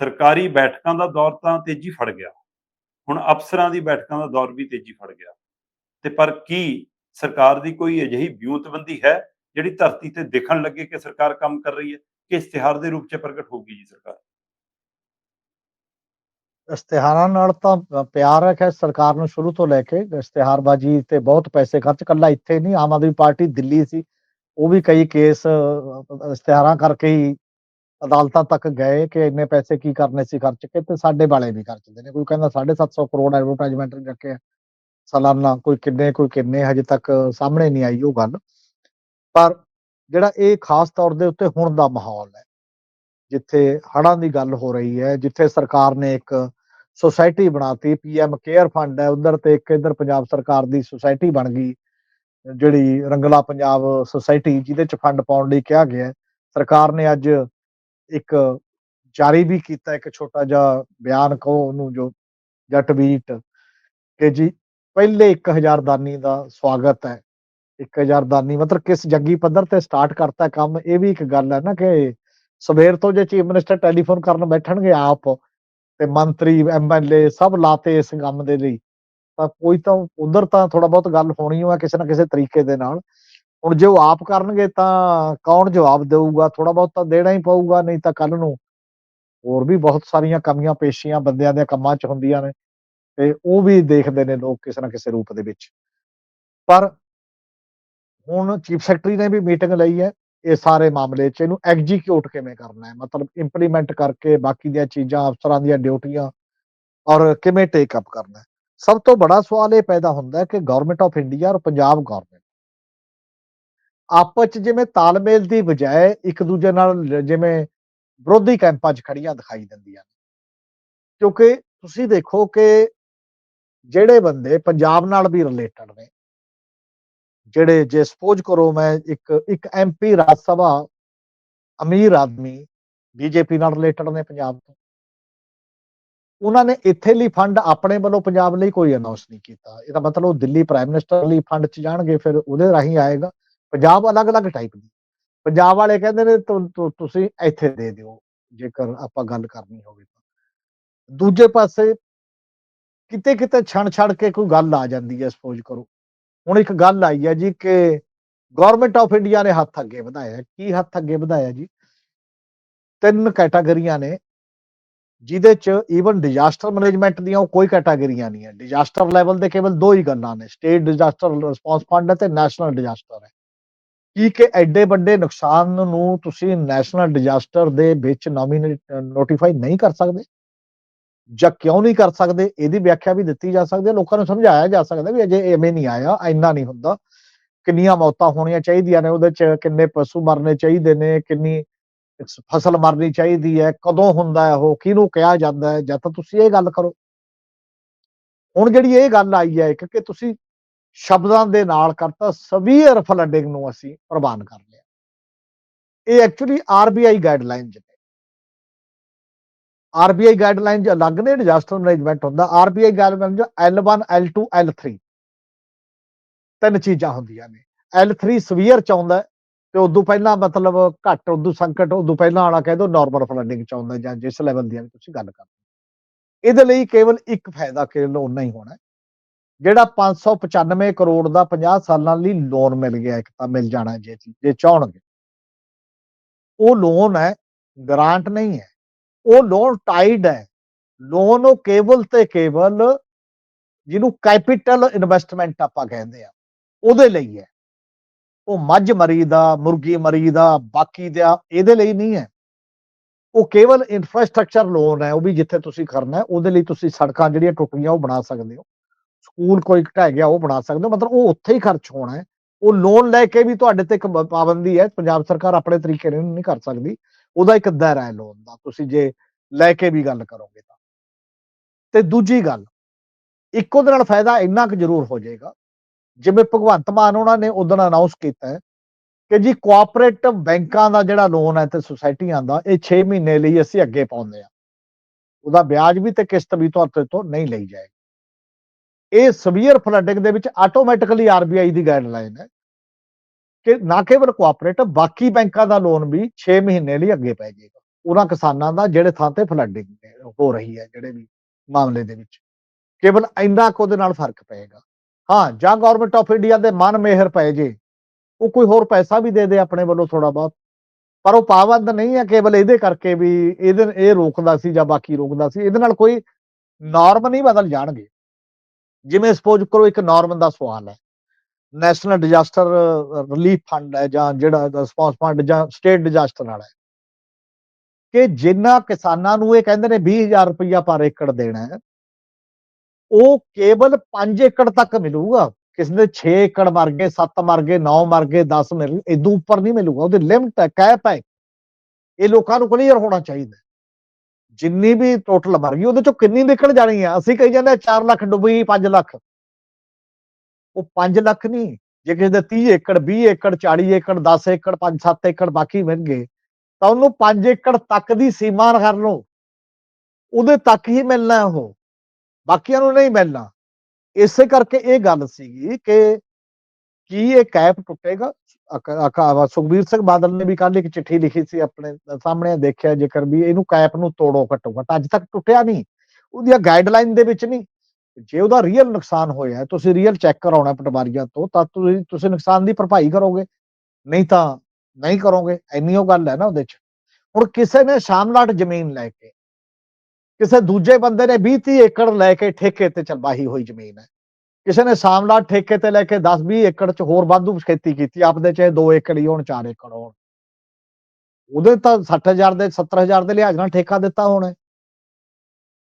ਸਰਕਾਰੀ ਬੈਠਕਾਂ ਦਾ ਦੌਰ ਤਾਂ ਤੇਜ਼ੀ ਫੜ ਗਿਆ। ਹੁਣ ਅਫਸਰਾਂ ਦੀ ਬੈਠਕਾਂ ਦਾ ਦੌਰ ਵੀ ਤੇਜ਼ੀ ਫੜ ਗਿਆ। ਤੇ ਪਰ ਕੀ ਸਰਕਾਰ ਦੀ ਕੋਈ ਅਜਿਹੀ ਵਿਉਂਤਬੰਦੀ ਹੈ, ਜਿਹੜੀ ਧਰਤੀ ਤੇ ਦਿਖਣ ਲੱਗੇ ਕਿ ਸਰਕਾਰ ਕੰਮ ਕਰ ਰਹੀ ਹੈ, ਕਿ ਇਸ਼ਤਿਹਾਰ ਦੇ ਰੂਪ 'ਚ ਪ੍ਰਗਟ ਹੋਊਗੀ ਜੀ ਸਰਕਾਰ? ਇਸ਼ਤਿਹਾਰਾਂ ਨਾਲ ਤਾਂ ਪਿਆਰ ਹੈ ਕਿ ਸਰਕਾਰ ਨੂੰ ਸ਼ੁਰੂ ਤੋਂ ਲੈ ਕੇ ਇਸ਼ਤਿਹਾਰਬਾਜ਼ੀ ਤੇ ਬਹੁਤ ਪੈਸੇ ਖਰਚ ਕੱਲਾ ਇੱਥੇ ਨਹੀਂ, ਆਮ ਆਦਮੀ ਪਾਰਟੀ ਦਿੱਲੀ ਸੀ। ਉਹ ਵੀ ਕਈ ਕੇਸ ਇਸ਼ਤਿਹਾਰਾਂ ਕਰਕੇ ਹੀ ਅਦਾਲਤਾਂ ਤੱਕ ਗਏ ਕਿ ਇੰਨੇ ਪੈਸੇ ਕੀ ਕਰਨੇ ਸੀ ਖਰਚ ਕੇ ਤੇ ਸਾਡੇ ਵਾਲੇ ਵੀ ਖਰਚਦੇ ਨੇ। ਕੋਈ ਕਹਿੰਦਾ 750 ਕਰੋੜ ਐਡਵਰਟਾਈਜ਼ਮੈਂਟ ਰੱਖਿਆ ਸਾਲਾਨਾ ਕੋਈ ਕਿੰਨੇ ਕੋਈ ਕਿੰਨੇ, ਹਜੇ ਤੱਕ ਸਾਹਮਣੇ ਨਹੀਂ ਆਈ ਉਹ ਗੱਲ। ਪਰ ਜਿਹੜਾ ਇਹ ਖਾਸ ਤੌਰ ਦੇ ਉੱਤੇ ਹੁਣ ਦਾ ਮਾਹੌਲ ਹੈ, ਜਿੱਥੇ ਹੜਾਂ ਦੀ ਗੱਲ ਹੋ ਰਹੀ ਹੈ, ਜਿੱਥੇ ਸਰਕਾਰ ਨੇ ਇੱਕ ਸੁਸਾਇਟੀ ਬਣਾਤੀ ਪੀਐਮ ਕੇਅਰ ਫੰਡ ਹੈ, ਉਧਰ ਤੇ ਇੱਕ ਇਧਰ ਪੰਜਾਬ ਸਰਕਾਰ ਦੀ ਸੁਸਾਇਟੀ ਬਣ ਗਈ, ਜਿਹੜੀ ਰੰਗਲਾ ਪੰਜਾਬ ਸੁਸਾਇਟੀ ਜਿਹਦੇ ਚ ਫੰਡ ਪਾਉਣ ਲਈ ਕਿਹਾ ਗਿਆ ਸਰਕਾਰ ਨੇ ਅੱਜ ਇੱਕ ਜਾਰੀ ਵੀ ਕੀਤਾ, ਇੱਕ ਛੋਟਾ ਜਿਹਾ ਬਿਆਨ ਕਹੋ ਉਹਨੂੰ ਜੋ ਜਾਂ ਟਵੀਟ ਕਿ ਜੀ ਪਹਿਲੇ 1000 ਦਾਨੀ ਦਾ ਸਵਾਗਤ ਹੈ। 1000 ਦਾਨੀ ਮਤਲਬ ਕਿਸ ਜੱਗੀ ਪੱਧਰ ਤੇ ਸਟਾਰਟ ਕਰਤਾ ਕੰਮ, ਇਹ ਵੀ ਇੱਕ ਗੱਲ ਹੈ ਨਾ ਕਿ ਸਵੇਰ ਤੋਂ ਜੇ ਚੀਫ ਮਿਨਿਸਟਰ ਟੈਲੀਫੋਨ ਕਰਨ ਬੈਠਣਗੇ ਆਪ ਤੇ ਮੰਤਰੀ ਐਮਐਲਏ ਸਭ ਲਾਤੇ ਇਸ ਕੰਮ ਦੇ ਲਈ, ਤਾਂ ਕੋਈ ਤਾਂ ਉਧਰ ਤਾਂ ਥੋੜਾ ਬਹੁਤ ਗੱਲ ਹੋਣੀ ਹੋਆ ਕਿਸੇ ਨਾ ਕਿਸੇ ਤਰੀਕੇ ਦੇ ਨਾਲ। ਹੁਣ ਜੇ ਉਹ ਆਪ ਕਰਨਗੇ ਤਾਂ ਕੌਣ ਜਵਾਬ ਦੇਊਗਾ? ਥੋੜਾ ਬਹੁਤ ਤਾਂ ਦੇਣਾ ਹੀ ਪਊਗਾ, ਨਹੀਂ ਤਾਂ ਕੱਲ ਨੂੰ। ਹੋਰ ਵੀ ਬਹੁਤ ਸਾਰੀਆਂ ਕਮੀਆਂ ਪੇਸ਼ੀਆਂ ਬੰਦਿਆਂ ਦੇ ਕੰਮਾਂ 'ਚ ਹੁੰਦੀਆਂ ਨੇ ਤੇ ਉਹ ਵੀ ਦੇਖਦੇ ਨੇ ਲੋਕ ਕਿਸੇ ਨਾ ਕਿਸੇ ਰੂਪ ਦੇ ਵਿੱਚ। ਪਰ ਹੁਣ ਚੀਫ ਸੈਕਟਰੀ ਨੇ ਵੀ ਮੀਟਿੰਗ ਲਈ ਹੈ, ਇਹ ਸਾਰੇ ਮਾਮਲੇ 'ਚ। ਇਹਨੂੰ ਐਗਜ਼ੀਕਿਊਟ ਕਿਵੇਂ ਕਰਨਾ ਹੈ? ਮਤਲਬ ਇੰਪਲੀਮੈਂਟ ਕਰਕੇ ਬਾਕੀ ਦੀਆਂ ਚੀਜ਼ਾਂ, ਅਫਸਰਾਂ ਦੀਆਂ ਡਿਊਟੀਆਂ ਔਰ ਕਿਵੇਂ ਟੇਕ ਅਪ ਕਰਨਾ ਹੈ? ਸਭ ਤੋਂ ਬੜਾ ਸਵਾਲ ਇਹ ਪੈਦਾ ਹੁੰਦਾ ਹੈ ਕਿ ਗਵਰਨਮੈਂਟ ਆਫ ਇੰਡੀਆ ਔਰ ਪੰਜਾਬ ਗਵਰਨਮੈਂਟ ਆਪਸ 'ਚ ਜਿਵੇਂ ਤਾਲਮੇਲ ਦੀ ਬਜਾਏ ਇੱਕ ਦੂਜੇ ਨਾਲ ਜਿਵੇਂ ਵਿਰੋਧੀ ਕੈਂਪਾਂ 'ਚ ਖੜੀਆਂ ਦਿਖਾਈ ਦਿੰਦੀਆਂ ਨੇ। ਕਿਉਂਕਿ ਤੁਸੀਂ ਦੇਖੋ ਕਿ ਜਿਹੜੇ ਬੰਦੇ ਪੰਜਾਬ ਨਾਲ ਵੀ ਰਿਲੇਟਡ ਨੇ, ਜਿਹੜੇ ਜੇ ਸਪੋਜ਼ ਕਰੋ ਮੈਂ ਇੱਕ ਇੱਕ ਐਮਪੀ ਰਾਜ ਸਭਾ ਅਮੀਰ ਆਦਮੀ ਬੀਜੇਪੀ ਨਾਲ ਰਿਲੇਟਡ ਨੇ ਪੰਜਾਬ ਤੋਂ। ਉਹਨਾਂ ਨੇ ਇੱਥੇ ਲਈ ਫੰਡ ਆਪਣੇ ਵੱਲੋਂ ਪੰਜਾਬ ਲਈ ਕੋਈ ਅਨਾਉਂਸ ਨਹੀਂ ਕੀਤਾ। ਇਹਦਾ ਮਤਲਬ ਉਹ ਦਿੱਲੀ ਪ੍ਰਾਈਮ ਮਿਨਿਸਟਰ ਲਈ ਫੰਡ 'ਚ ਜਾਣਗੇ, ਫਿਰ ਉਹਦੇ ਰਾਹੀਂ ਆਏਗਾ। ਪੰਜਾਬ ਅਲੱਗ-ਅਲੱਗ ਟਾਈਪ ਦੀ। ਪੰਜਾਬ ਵਾਲੇ ਕਹਿੰਦੇ ਨੇ ਤੁਸੀਂ ਇੱਥੇ ਦੇ ਦਿਓ, ਜੇਕਰ ਆਪਾਂ ਗੱਲ ਕਰਨੀ ਹੋਵੇ ਤਾਂ। ਦੂਜੇ ਪਾਸੇ ਕਿਤੇ ਕਿਤੇ ਛਣ ਛੜ ਕੇ ਕੋਈ ਗੱਲ ਆ ਜਾਂਦੀ ਹੈ ਸਪੋਜ਼ ਕਰੋ। ਹੁਣ ਇੱਕ ਗੱਲ ਆਈ ਹੈ ਜੀ ਕਿ ਗਵਰਨਮੈਂਟ ਆਫ ਇੰਡੀਆ ਨੇ ਹੱਥ ਅੱਗੇ ਵਧਾਇਆ ਕੀ ਹੱਥ ਅੱਗੇ ਵਧਾਇਆ ਜੀ? ਤਿੰਨ ਕੈਟਾਗਰੀਆਂ ਨੇ, ਜਿਹਦੇ ਚ ਈਵਨ ਡਿਜ਼ਾਸਟਰ ਮੈਨੇਜਮੈਂਟ ਦੀਆਂ ਉਹ ਕੋਈ ਕੈਟਾਗਰੀਆਂ ਨਹੀਂ ਹੈ। ਡਿਜ਼ਾਸਟਰ ਲੈਵਲ ਦੇ ਕੇਵਲ ਦੋ ਹੀ ਗੱਲਾਂ ਨੇ। ਸਟੇਟ ਡਿਜ਼ਾਸਟਰ ਰਿਸਪੌਂਸ ਫੰਡ ਅਤੇ ਨੈਸ਼ਨਲ ਡਿਜ਼ਾਸਟਰ ਹੈ। ਕੀ ਕਿ ਐਡੇ ਵੱਡੇ ਨੁਕਸਾਨ ਨੂੰ ਤੁਸੀਂ ਨੈਸ਼ਨਲ ਡਿਜ਼ਾਸਟਰ ਦੇ ਵਿੱਚ ਨੋਟੀਫਾਈ ਨਹੀਂ ਕਰ ਸਕਦੇ? ਜਾਂ ਕਿਉਂ ਨਹੀਂ ਕਰ ਸਕਦੇ? ਇਹਦੀ ਵਿਆਖਿਆ ਵੀ ਦਿੱਤੀ ਜਾ ਸਕਦੀ ਹੈ, ਲੋਕਾਂ ਨੂੰ ਸਮਝਾਇਆ ਜਾ ਸਕਦਾ ਵੀ ਅਜੇ ਐਵੇਂ ਨਹੀਂ ਆਇਆ, ਇੰਨਾ ਨਹੀਂ ਹੁੰਦਾ। ਕਿੰਨੀਆਂ ਮੌਤਾਂ ਹੋਣੀਆਂ ਚਾਹੀਦੀਆਂ ਨੇ, ਉਹਦੇ ਚ ਕਿੰਨੇ ਪਸ਼ੂ ਮਰਨੇ ਚਾਹੀਦੇ ਨੇ, ਕਿੰਨੀ ਫਸਲ ਮਰਨੀ ਚਾਹੀਦੀ ਹੈ, ਕਦੋਂ ਹੁੰਦਾ ਹੈ, ਉਹ ਕਿਹਨੂੰ ਕਿਹਾ ਜਾਂਦਾ ਹੈ, ਜਾਂ ਤਾਂ ਤੁਸੀਂ ਇਹ ਗੱਲ ਕਰੋ। ਹੁਣ ਜਿਹੜੀ ਇਹ ਗੱਲ ਆਈ ਹੈ, ਇੱਕ ਕਿ ਤੁਸੀਂ ਸ਼ਬਦਾਂ ਦੇ ਨਾਲ ਕਰਤਾ ਸਵੀਅਰ ਫਲੱਡਿੰਗ ਨੂੰ ਅਸੀਂ ਪ੍ਰਵਾਨ ਕਰ ਲਿਆ। ਇਹ ਐਕਚੁਅਲੀ ਆਰਬੀਆਈ ਗਾਈਡਲਾਈਨਸ ਨੇ। ਆਰਬੀਆਈ ਗਾਈਡਲਾਈਨਸ ਅਲੱਗ ਨੇ ਡਿਜ਼ਾਸਟਰ ਮੈਨੇਜਮੈਂਟ ਹੁੰਦਾ। RBI guidelines L1 L2 L3 ਤਿੰਨ ਚੀਜ਼ਾਂ ਹੁੰਦੀਆਂ ਨੇ। L3 ਸਵੀਅਰ ਚ ਆਉਂਦਾ ਤੇ ਉਦੋਂ ਪਹਿਲਾਂ ਮਤਲਬ ਘੱਟ, ਉਦੋਂ ਸੰਕਟ, ਉਦੋਂ ਪਹਿਲਾਂ ਵਾਲਾ ਕਹਿ ਦੋ ਨਾਰਮਲ ਫਲੱਡਿੰਗ ਚ ਆਉਂਦਾ ਜਾਂ ਜਿਸ ਲੈਵਲ ਦੀ ਤੁਸੀਂ ਗੱਲ ਕਰਦੇ ਇਹਦੇ ਲਈ ਕੇਵਲ ਇੱਕ ਫਾਇਦਾ ਕੇਵਲ ਉਨਾ ਹੀ ਹੋਣਾ ਜਿਹੜਾ 595 ਕਰੋੜ ਦਾ 50 ਸਾਲਾਂ ਲਈ ਲੋਨ ਮਿਲ ਗਿਆ ਇੱਕ ਤਾਂ ਮਿਲ ਜਾਣਾ ਜੇ ਜੇ ਚਾਹਣਗੇ। ਉਹ ਲੋਨ ਹੈ ਗ੍ਰਾਂਟ ਨਹੀਂ ਹੈ। ਉਹ ਲੋਨ ਟਾਈਡ ਹੈ। ਲੋਨ ਉਹ ਕੇਵਲ ਤੇ ਕੇਵਲ ਜਿਹਨੂੰ ਕੈਪੀਟਲ ਇਨਵੈਸਟਮੈਂਟ ਆਪਾਂ ਕਹਿੰਦੇ ਆ ਉਹਦੇ ਲਈ ਹੈ। ਉਹ ਮੱਝ ਮਰੀ ਦਾ ਮੁਰਗੀ ਮਰੀ ਦਾ ਬਾਕੀ ਦਾ ਇਹਦੇ ਲਈ ਨਹੀਂ ਹੈ। ਉਹ ਕੇਵਲ ਇਨਫਰਾਸਟ੍ਰਕਚਰ ਲੋਨ ਹੈ, ਉਹ ਵੀ ਜਿੱਥੇ ਤੁਸੀਂ ਕਰਨਾ ਉਹਦੇ ਲਈ ਤੁਸੀਂ ਸੜਕਾਂ ਜਿਹੜੀਆਂ ਟੁੱਟੀਆਂ ਉਹ ਬਣਾ ਸਕਦੇ ਹੋ। ਸਕੂਲ ਕੋਈ ਘਟਾ ਗਿਆ, ਉਹ ਬਣਾ ਸਕਦੇ ਹੋ, ਮਤਲਬ ਉਹ ਉੱਥੇ ਹੀ ਖਰਚ ਹੋਣਾ ਹੈ। ਉਹ ਲੋਨ ਲੈ ਕੇ ਵੀ ਤੁਹਾਡੇ ਤੇ ਇੱਕ ਪਾਬੰਦੀ ਹੈ, ਪੰਜਾਬ ਸਰਕਾਰ ਆਪਣੇ ਤਰੀਕੇ ਨਾਲ ਨਹੀਂ ਕਰ ਸਕਦੀ। ਉਹਦਾ ਇੱਕ ਦਾਇਰਾ ਹੈ ਲੋਨ ਦਾ, ਤੁਸੀਂ ਜੇ ਲੈ ਕੇ ਵੀ ਗੱਲ ਕਰੋਗੇ ਤਾਂ। ਤੇ ਦੂਜੀ ਗੱਲ, ਇੱਕੋ ਦੇ ਨਾਲ ਫਾਇਦਾ ਇੰਨਾ ਕੁ ਜ਼ਰੂਰ ਹੋ ਜਾਏਗਾ, ਜਿਵੇਂ ਭਗਵੰਤ ਮਾਨ ਉਹਨਾਂ ਨੇ ਉਦੋਂ ਅਨਾਉਂਸ ਕੀਤਾ ਕਿ ਜੀ ਕੋਆਪਰੇਟਿਵ ਬੈਂਕਾਂ ਦਾ ਜਿਹੜਾ ਲੋਨ ਹੈ ਤੇ ਸੁਸਾਇਟੀਆਂ ਦਾ, ਇਹ 6 ਮਹੀਨੇ ਲਈ ਅਸੀਂ ਅੱਗੇ ਪਾਉਂਦੇ ਆ ਉਹਦਾ ਵਿਆਜ ਵੀ ਤੇ ਕਿਸ਼ਤ ਵੀ ਤੁਹਾਡੇ ਤੋਂ ਨਹੀਂ ਲਈ ਜਾਏਗੀ। ਇਹ ਸਵੀਅਰ ਫਲੱਡਿੰਗ ਦੇ ਵਿੱਚ ਆਟੋਮੈਟਿਕਲੀ ਆਰਬੀਆਈ ਦੀ ਗਾਈਡਲਾਈਨ ਹੈ ਕਿ ਨਾ ਕੇਵਲ ਕੋਆਪਰੇਟਿਵ ਬਾਕੀ ਬੈਂਕਾਂ ਦਾ ਲੋਨ ਵੀ 6 ਮਹੀਨੇ ਲਈ ਅੱਗੇ ਪੈ ਜਾਏਗਾ। ਉਹਨਾਂ ਕਿਸਾਨਾਂ ਦਾ ਜਿਹੜੇ ਥਾਂ ਤੇ ਫਲੱਡਿੰਗ ਹੋ ਰਹੀ ਹੈ, ਜਿਹੜੇ ਵੀ ਮਾਮਲੇ ਦੇ ਵਿੱਚ, ਕੇਵਲ ਇੰਨਾ ਕੁ ਉਹਦੇ ਨਾਲ ਫ਼ਰਕ ਪਏਗਾ। ਹਾਂ, ਜਾਂ ਗਵਰਨਮੈਂਟ ਆਫ ਇੰਡੀਆ ਦੇ ਮਨ ਮਿਹਰ ਪਏ ਜੇ, ਉਹ ਕੋਈ ਹੋਰ ਪੈਸਾ ਵੀ ਦੇ ਦੇ ਆਪਣੇ ਵੱਲੋਂ ਥੋੜਾ ਬਹੁਤ, ਪਰ ਉਹ ਪਾਬੰਦ ਨਹੀਂ ਹੈ ਕੇਵਲ ਇਹਦੇ ਕਰਕੇ ਵੀ ਇਹਦੇ, ਇਹ ਰੋਕਦਾ ਸੀ ਜਾਂ ਬਾਕੀ ਰੋਕਦਾ ਸੀ, ਇਹਦੇ ਨਾਲ ਕੋਈ ਨਾਰਮ ਨਹੀਂ ਬਦਲ ਜਾਣਗੇ। ਜਿਵੇਂ ਸਪੋਜ਼ ਕਰੋ ਇੱਕ ਨਾਰਮ ਦਾ ਸਵਾਲ ਹੈ ਨੈਸ਼ਨਲ ਡਿਜ਼ਾਸਟਰ ਰਿਲੀਫ ਫੰਡ ਹੈ ਜਾਂ ਜਿਹੜਾ ਰਿਸਪੌਂਸ ਫੰਡ ਜਾਂ ਸਟੇਟ ਡਿਜ਼ਾਸਟਰ ਵਾਲਾ ਹੈ, ਕਿ ਜਿੰਨਾ ਕਿਸਾਨਾਂ ਨੂੰ ਇਹ ਕਹਿੰਦੇ ਨੇ 20000 ਰੁਪਇਆ ਪਰ ਏਕੜ ਦੇਣਾ ਹੈ, ਉਹ ਕੇਵਲ 5 ਏਕੜ ਤੱਕ ਮਿਲੂਗਾ, ਕਿਸੇ ਦੇ 6 ਏਕੜ ਮਰ ਗਏ 7 ਮਰ ਗਏ 9 ਮਰ ਗਏ 10 ਮਿਲ ਇਦੋਂ ਉੱਪਰ ਨਹੀਂ ਮਿਲੂਗਾ, ਉਹਦੀ ਲਿਮਟ ਹੈ ਕੈਪ ਹੈ, ਇਹ ਲੋਕਾਂ ਨੂੰ ਕਲੀਅਰ ਹੋਣਾ ਚਾਹੀਦਾ ਜਿੰਨੀ ਵੀ ਟੋਟਲ ਮਰ ਗਈ, ਉਹਦੇ ਚੋਂ ਕਿੰਨੀ ਨਿਕਲ ਜਾਣੀ ਆ? ਅਸੀਂ ਕਹੀ ਜਾਂਦੇ 4 ਲੱਖ ਡੁੱਬੀ 5 ਲੱਖ। ਉਹ 5 ਲੱਖ ਨਹੀਂ, ਜੇ ਕਿਸੇ ਦੇ 30 ਏਕੜ 20 ਏਕੜ 40 ਏਕੜ 10 ਏਕੜ 5-7 ਏਕੜ ਬਾਕੀ ਮਿਲ ਗਏ, ਤਾਂ ਉਹਨੂੰ 5 ਏਕੜ ਤੱਕ ਦੀ ਸੀਮਾ ਕਰ ਲਓ। ਉਹਦੇ ਤੱਕ ਹੀ ਮਿਲਣਾ ਉਹ। ਬਾਕੀਆਂ ਨੂੰ ਨਹੀਂ ਮਿਲਣਾ। ਇਸੇ ਕਰਕੇ ਇਹ ਗੱਲ ਸੀਗੀ ਕਿ ਕੀ ਇਹ ਕੈਪ ਟੁੱਟੇਗਾ? ਅਕ- ਸੁਖਬੀਰ ਸਿੰਘ ਬਾਦਲ ਨੇ ਵੀ ਕੱਲ ਇੱਕ ਚਿੱਠੀ ਲਿਖੀ ਸੀ ਆਪਣੇ, ਸਾਹਮਣੇ ਦੇਖਿਆ ਜੇਕਰ ਵੀ ਇਹਨੂੰ ਕੈਪ ਨੂੰ ਤੋੜੋ ਘੱਟੋ ਘੱਟ, ਅੱਜ ਤੱਕ ਟੁੱਟਿਆ ਨਹੀਂ। ਉਹਦੀਆਂ ਗਾਈਡਲਾਈਨ ਦੇ ਵਿੱਚ ਨਹੀਂ। ਜੇ ਉਹਦਾ ਰੀਅਲ ਨੁਕਸਾਨ ਹੋਇਆ ਤੁਸੀਂ ਰੀਅਲ ਚੈੱਕ ਕਰਾਉਣਾ ਪਟਵਾਰੀਆਂ ਤੋਂ, ਤਾਂ ਤੁਸੀਂ ਤੁਸੀਂ ਨੁਕਸਾਨ ਦੀ ਭਰਪਾਈ ਕਰੋਗੇ। ਨਹੀਂ ਤਾਂ ਨਹੀਂ ਕਰੋਗੇ, ਇੰਨੀ ਉਹ ਗੱਲ ਹੈ ਨਾ ਉਹਦੇ ਚ। ਹੁਣ ਕਿਸੇ ਨੇ ਸ਼ਾਮਲਾਟ ਜ਼ਮੀਨ ਲੈ ਕੇ, ਕਿਸੇ ਦੂਜੇ ਬੰਦੇ ਨੇ 20 30 ਏਕੜ ਲੈ ਕੇ ਠੇਕੇ ਤੇ ਚਲਵਾਹੀ ਹੋਈ ਜ਼ਮੀਨ ਹੈ। ਕਿਸੇ ਨੇ ਸ਼ਾਮਲਾ ਠੇਕੇ ਤੇ ਲੈ ਕੇ 10 20 ਏਕੜ ਚ ਹੋਰ ਵਾਧੂ ਖੇਤੀ ਕੀਤੀ, ਆਪਦੇ ਚਾਹੇ 2 ਏਕੜ ਹੀ ਹੋਣ 4 ਏਕੜ ਹੋਣ। ਉਹਦੇ ਤਾਂ 60000 ਦੇ 70000 ਦੇ ਲਿਹਾਜ਼ ਨਾਲ ਠੇਕਾ ਦਿੱਤਾ ਹੋਣਾ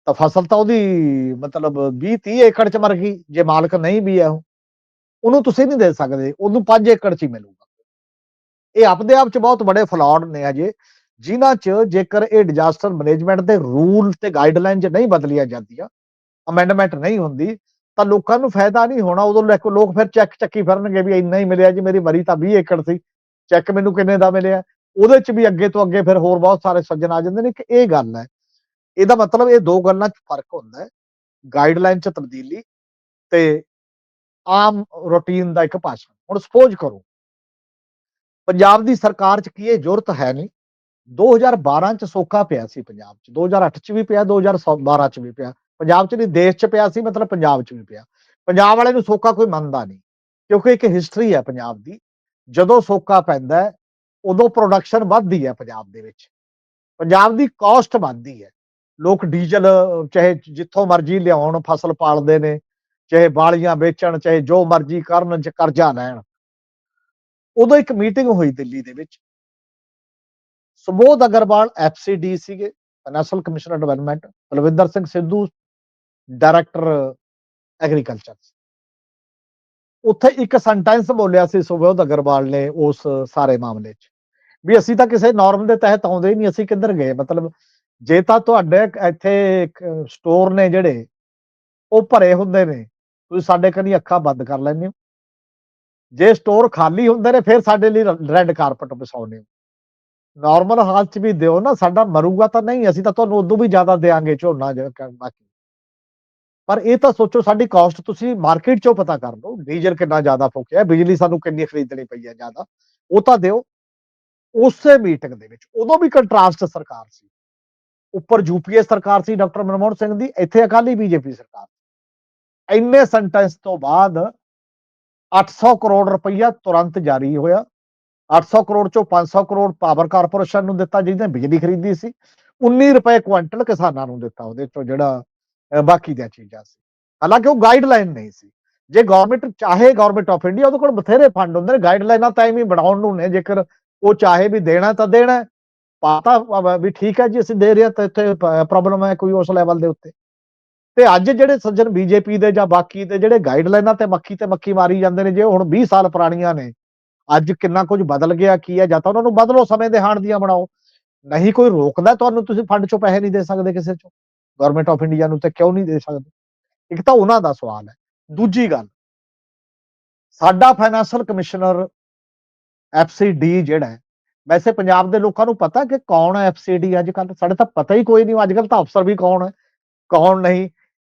ਤਾਂ ਫਸਲ ਤਾਂ ਉਹਦੀ ਮਤਲਬ 20 30 ਏਕੜ ਚ ਮਰ ਗਈ, ਜੇ ਮਾਲਕ ਨਹੀਂ ਵੀ ਹੈ ਉਹ, ਉਹਨੂੰ ਤੁਸੀਂ ਨਹੀਂ ਦੇ ਸਕਦੇ, ਉਹਨੂੰ 5 ਏਕੜ ਚ ਹੀ ਮਿਲੂਗਾ। ਇਹ ਆਪਦੇ ਆਪ ਚ ਬਹੁਤ ਬੜੇ ਫਲਾਡ ਨੇ ਅਜੇ ਜਿਨ੍ਹਾਂ ਚ ਜੇਕਰ ਇਹ ਡਿਜ਼ਾਸਟਰ ਮੈਨੇਜਮੈਂਟ ਦੇ ਰੂਲ ਤੇ ਗਾਈਡਲਾਈਨ ਚ ਨਹੀਂ ਬਦਲੀਆਂ ਜਾਂਦੀਆਂ ਅਮੈਂਡਮੈਂਟ ਨਹੀਂ ਹੁੰਦੀ ਤਾਂ ਲੋਕਾਂ ਨੂੰ ਫਾਇਦਾ ਨਹੀਂ ਹੋਣਾ, ਉਦੋਂ ਲੈ ਕੇ ਲੋਕ ਫਿਰ ਚੈੱਕ ਚੱਕੀ ਫਿਰਨਗੇ ਵੀ ਇੰਨਾ ਹੀ ਮਿਲਿਆ ਜੀ, ਮੇਰੀ ਮਰੀ ਤਾਂ 20 ਏਕੜ ਸੀ। ਚੈੱਕ ਮੈਨੂੰ ਕਿੰਨੇ ਦਾ ਮਿਲਿਆ? ਉਹਦੇ ਚ ਵੀ ਅੱਗੇ ਤੋਂ ਅੱਗੇ ਫਿਰ ਹੋਰ ਬਹੁਤ ਸਾਰੇ ਸੱਜਣ ਆ ਜਾਂਦੇ ਨੇ ਕਿ ਇਹ ਗੱਲ ਹੈ। ਇਹਦਾ ਮਤਲਬ ਇਹ ਦੋ ਗੱਲਾਂ 'ਚ ਫ਼ਰਕ ਹੁੰਦਾ ਹੈ। ਗਾਈਡਲਾਈਨ 'ਚ ਤਬਦੀਲੀ ਤੇ ਆਮ ਰੂਟੀਨ ਦਾ ਇੱਕ ਭਾਸ਼ਣ ਹੁਣ ਸਪੋਜ਼ ਕਰੋ, ਪੰਜਾਬ ਦੀ ਸਰਕਾਰ 'ਚ ਕੀ ਇਹ ਜ਼ਰੂਰਤ ਹੈ ਨਹੀਂ? 2012 'ਚ ਸੋਕਾ ਪਿਆ ਸੀ ਪੰਜਾਬ 'ਚ 2008 'ਚ ਵੀ ਪਿਆ 2012 'ਚ ਵੀ ਪਿਆ। ਪੰਜਾਬ 'ਚ ਨਹੀਂ, ਦੇਸ਼ 'ਚ ਪਿਆ ਸੀ, ਮਤਲਬ ਪੰਜਾਬ 'ਚ ਵੀ ਪਿਆ। ਪੰਜਾਬ ਵਾਲੇ ਨੂੰ ਸੋਕਾ ਕੋਈ ਮੰਨਦਾ ਨਹੀਂ, ਕਿਉਂਕਿ ਇੱਕ ਹਿਸਟਰੀ ਹੈ ਪੰਜਾਬ ਦੀ। ਜਦੋਂ ਸੋਕਾ ਪੈਂਦਾ ਹੈ, ਉਦੋਂ ਪ੍ਰੋਡਕਸ਼ਨ ਵੱਧਦੀ ਹੈ ਪੰਜਾਬ ਦੇ ਵਿੱਚ। ਪੰਜਾਬ ਦੀ ਕਾਸਟ ਵੱਧਦੀ ਹੈ। ਲੋਕ ਡੀਜ਼ਲ ਚਾਹੇ ਜਿੱਥੋਂ ਮਰਜ਼ੀ ਲਿਆਉਣ, ਫਸਲ ਪਾਲਦੇ ਨੇ, ਚਾਹੇ ਬਾਲੀਆਂ ਵੇਚਣ, ਚਾਹੇ ਜੋ ਮਰਜ਼ੀ ਕਰਨ, ਚ ਕਰਜ਼ਾ ਲੈਣ। ਉਦੋਂ ਇੱਕ ਮੀਟਿੰਗ ਹੋਈ ਦਿੱਲੀ ਦੇ ਵਿੱਚ। ਸੁਬੋਧ ਅਗਰਵਾਲ ਐਫਸੀਡੀ ਸੀਗੇ national commissioner development Balwinder Singh Sidhu director agriculture ਉੱਥੇ ਇੱਕ ਸੈਂਟੈਂਸ ਬੋਲਿਆ ਸੀ ਸੁਬੋਧ ਅਗਰਵਾਲ ਨੇ ਉਸ ਸਾਰੇ ਮਾਮਲੇ 'ਚ, ਵੀ ਅਸੀਂ ਤਾਂ ਕਿਸੇ ਨਾਰਮ ਦੇ ਤਹਿਤ ਆਉਂਦੇ ਹੀ ਨਹੀਂ, ਅਸੀਂ ਕਿੱਧਰ ਗਏ? ਮਤਲਬ ਜੇ ਤਾਂ ਤੁਹਾਡੇ ਇੱਥੇ ਸਟੋਰ ਨੇ ਜਿਹੜੇ, ਉਹ ਭਰੇ ਹੁੰਦੇ ਨੇ, ਤੁਸੀਂ ਸਾਡੇ ਕਨੀ ਅੱਖਾਂ ਬੰਦ ਕਰ ਲੈਂਦੇ ਹੋ। ਜੇ ਸਟੋਰ ਖਾਲੀ ਹੁੰਦੇ ਨੇ, ਫਿਰ ਸਾਡੇ ਲਈ ਰੈੱਡ ਕਾਰਪਟ ਵਿਛਾਉਂਦੇ ਹੋ। ਨਾਰਮਲ ਹਾਲਤ 'ਚ ਵੀ ਦਿਓ ਨਾ, ਸਾਡਾ ਮਰੂਗਾ ਤਾਂ ਨਹੀਂ, ਅਸੀਂ ਤਾਂ ਤੁਹਾਨੂੰ ਉਦੋਂ ਵੀ ਜ਼ਿਆਦਾ ਦੇਾਂਗੇ ਝੋਨਾ ਜ- ਬਾਕੀ ਪਰ ਇਹ ਤਾਂ ਸੋਚੋ ਸਾਡੀ ਕਾਸਟ ਤੁਸੀਂ ਮਾਰਕੀਟ 'ਚੋਂ ਪਤਾ ਕਰ ਲਓ, ਡੀਜ਼ਲ ਕਿੰਨਾ ਜ਼ਿਆਦਾ ਫੂਕਿਆ, ਬਿਜਲੀ ਸਾਨੂੰ ਕਿੰਨੀ ਖਰੀਦਣੀ ਪਈ ਹੈ ਜ਼ਿਆਦਾ, ਉਹ ਤਾਂ ਦਿਓ। ਉਸੇ ਮੀਟਿੰਗ ਦੇ ਵਿੱਚ ਉਦੋਂ ਵੀ ਕੰਟਰਾਸਟ ਸਰਕਾਰ ਸੀ। ਉੱਪਰ ਯੂਪੀਏ ਸਰਕਾਰ ਸੀ, ਡਾਕਟਰ ਮਨਮੋਹਨ ਸਿੰਘ ਦੀ, ਇੱਥੇ ਅਕਾਲੀ ਬੀਜੇਪੀ ਸਰਕਾਰ ਇੰਨੇ ਸੈਂਟੈਂਸ ਤੋਂ ਬਾਅਦ 800 ਕਰੋੜ ਰੁਪਈਆ ਤੁਰੰਤ ਜਾਰੀ ਹੋਇਆ। 800 ਕਰੋੜ ਚੋਂ 500 ਕਰੋੜ ਪਾਵਰ ਕਾਰਪੋਰੇਸ਼ਨ ਨੂੰ ਦਿੱਤਾ, ਜਿਹਨੇ ਬਿਜਲੀ ਖਰੀਦੀ ਸੀ। 19 ਰੁਪਏ ਕੁਇੰਟਲ ਕਿਸਾਨਾਂ ਨੂੰ ਦਿੱਤਾ, ਉਹਦੇ ਚੋਂ ਜਿਹੜਾ ਬਾਕੀ ਦੀਆਂ ਚੀਜ਼ਾਂ ਸੀ ਹਾਲਾਂਕਿ ਉਹ ਗਾਈਡਲਾਈਨ ਨਹੀਂ ਸੀ ਜੇ ਗਵਰਨਮੈਂਟ ਚਾਹੇ ਗਵਰਨਮੈਂਟ ਆਫ ਇੰਡੀਆ ਉਹਦੇ ਕੋਲ ਬਥੇਰੇ ਫੰਡ ਹੁੰਦੇ ਨੇ ਗਾਈਡਲਾਈਨਾਂ ਤਾਂ ਐਵੇਂ ਬਣਾਉਣ ਨੂੰ ਨੇ ਜੇਕਰ ਉਹ ਚਾਹੇ ਵੀ ਦੇਣਾ ਤਾਂ ਦੇਣਾ ਪਾਤਾ ਵੀ ਠੀਕ ਹੈ ਜੀ ਅਸੀਂ ਦੇ ਰਹੇ ਹਾਂ ਤਾਂ ਇੱਥੇ ਪ੍ਰੋਬਲਮ ਹੈ ਕੋਈ ਉਸ ਲੈਵਲ ਦੇ ਉੱਤੇ ਤੇ ਅੱਜ ਜਿਹੜੇ ਸੱਜਣ ਬੀਜੇਪੀ ਦੇ ਜਾਂ ਬਾਕੀ ਦੇ ਜਿਹੜੇ ਗਾਈਡਲਾਈਨਾਂ ਤੇ ਮੱਖੀ ਤੇ ਮੱਖੀ ਮਾਰੀ ਜਾਂਦੇ ਨੇ ਜੇ ਹੁਣ 20 ਸਾਲ ਪੁਰਾਣੀਆਂ ਨੇ ਅੱਜ ਕਿੰਨਾ ਕੁਝ ਬਦਲ ਗਿਆ ਕੀ ਹੈ ਜਾਂ ਤਾਂ ਉਹਨਾਂ ਨੂੰ ਬਦਲੋ ਸਮੇਂ ਦੇ ਹਾਣ ਦੀਆਂ ਬਣਾਓ ਨਹੀਂ ਕੋਈ ਰੋਕਦਾ ਤੁਹਾਨੂੰ ਤੁਸੀਂ ਫੰਡ ਚੋਂ ਪੈਸੇ ਨਹੀਂ ਦੇ ਸਕਦੇ ਕਿਸੇ ਚੋਂ ਗਵਰਨਮੈਂਟ ਆਫ ਇੰਡੀਆ ਨੂੰ ਤੇ ਕਿਉਂ ਨਹੀਂ ਦੇ ਸਕਦੇ? ਇੱਕ ਤਾਂ ਉਹਨਾਂ ਦਾ ਸਵਾਲ ਹੈ। ਦੂਜੀ ਗੱਲ, ਸਾਡਾ ਫਾਈਨੈਂਸ਼ੀਅਲ ਕਮਿਸ਼ਨਰ ਐਫਸੀਡੀ ਜਿਹੜਾ ਹੈ, ਵੈਸੇ ਪੰਜਾਬ ਦੇ ਲੋਕਾਂ ਨੂੰ ਪਤਾ ਕਿ ਕੌਣ ਹੈ ਐਫਸੀਡੀ ਅੱਜ ਕੱਲ ਸਾਡੇ ਤਾਂ ਪਤਾ ਹੀ ਕੋਈ ਨਹੀਂ ਅੱਜ ਕੱਲ ਤਾਂ ਅਫਸਰ ਵੀ ਕੌਣ ਹੈ, ਕੌਣ ਨਹੀਂ?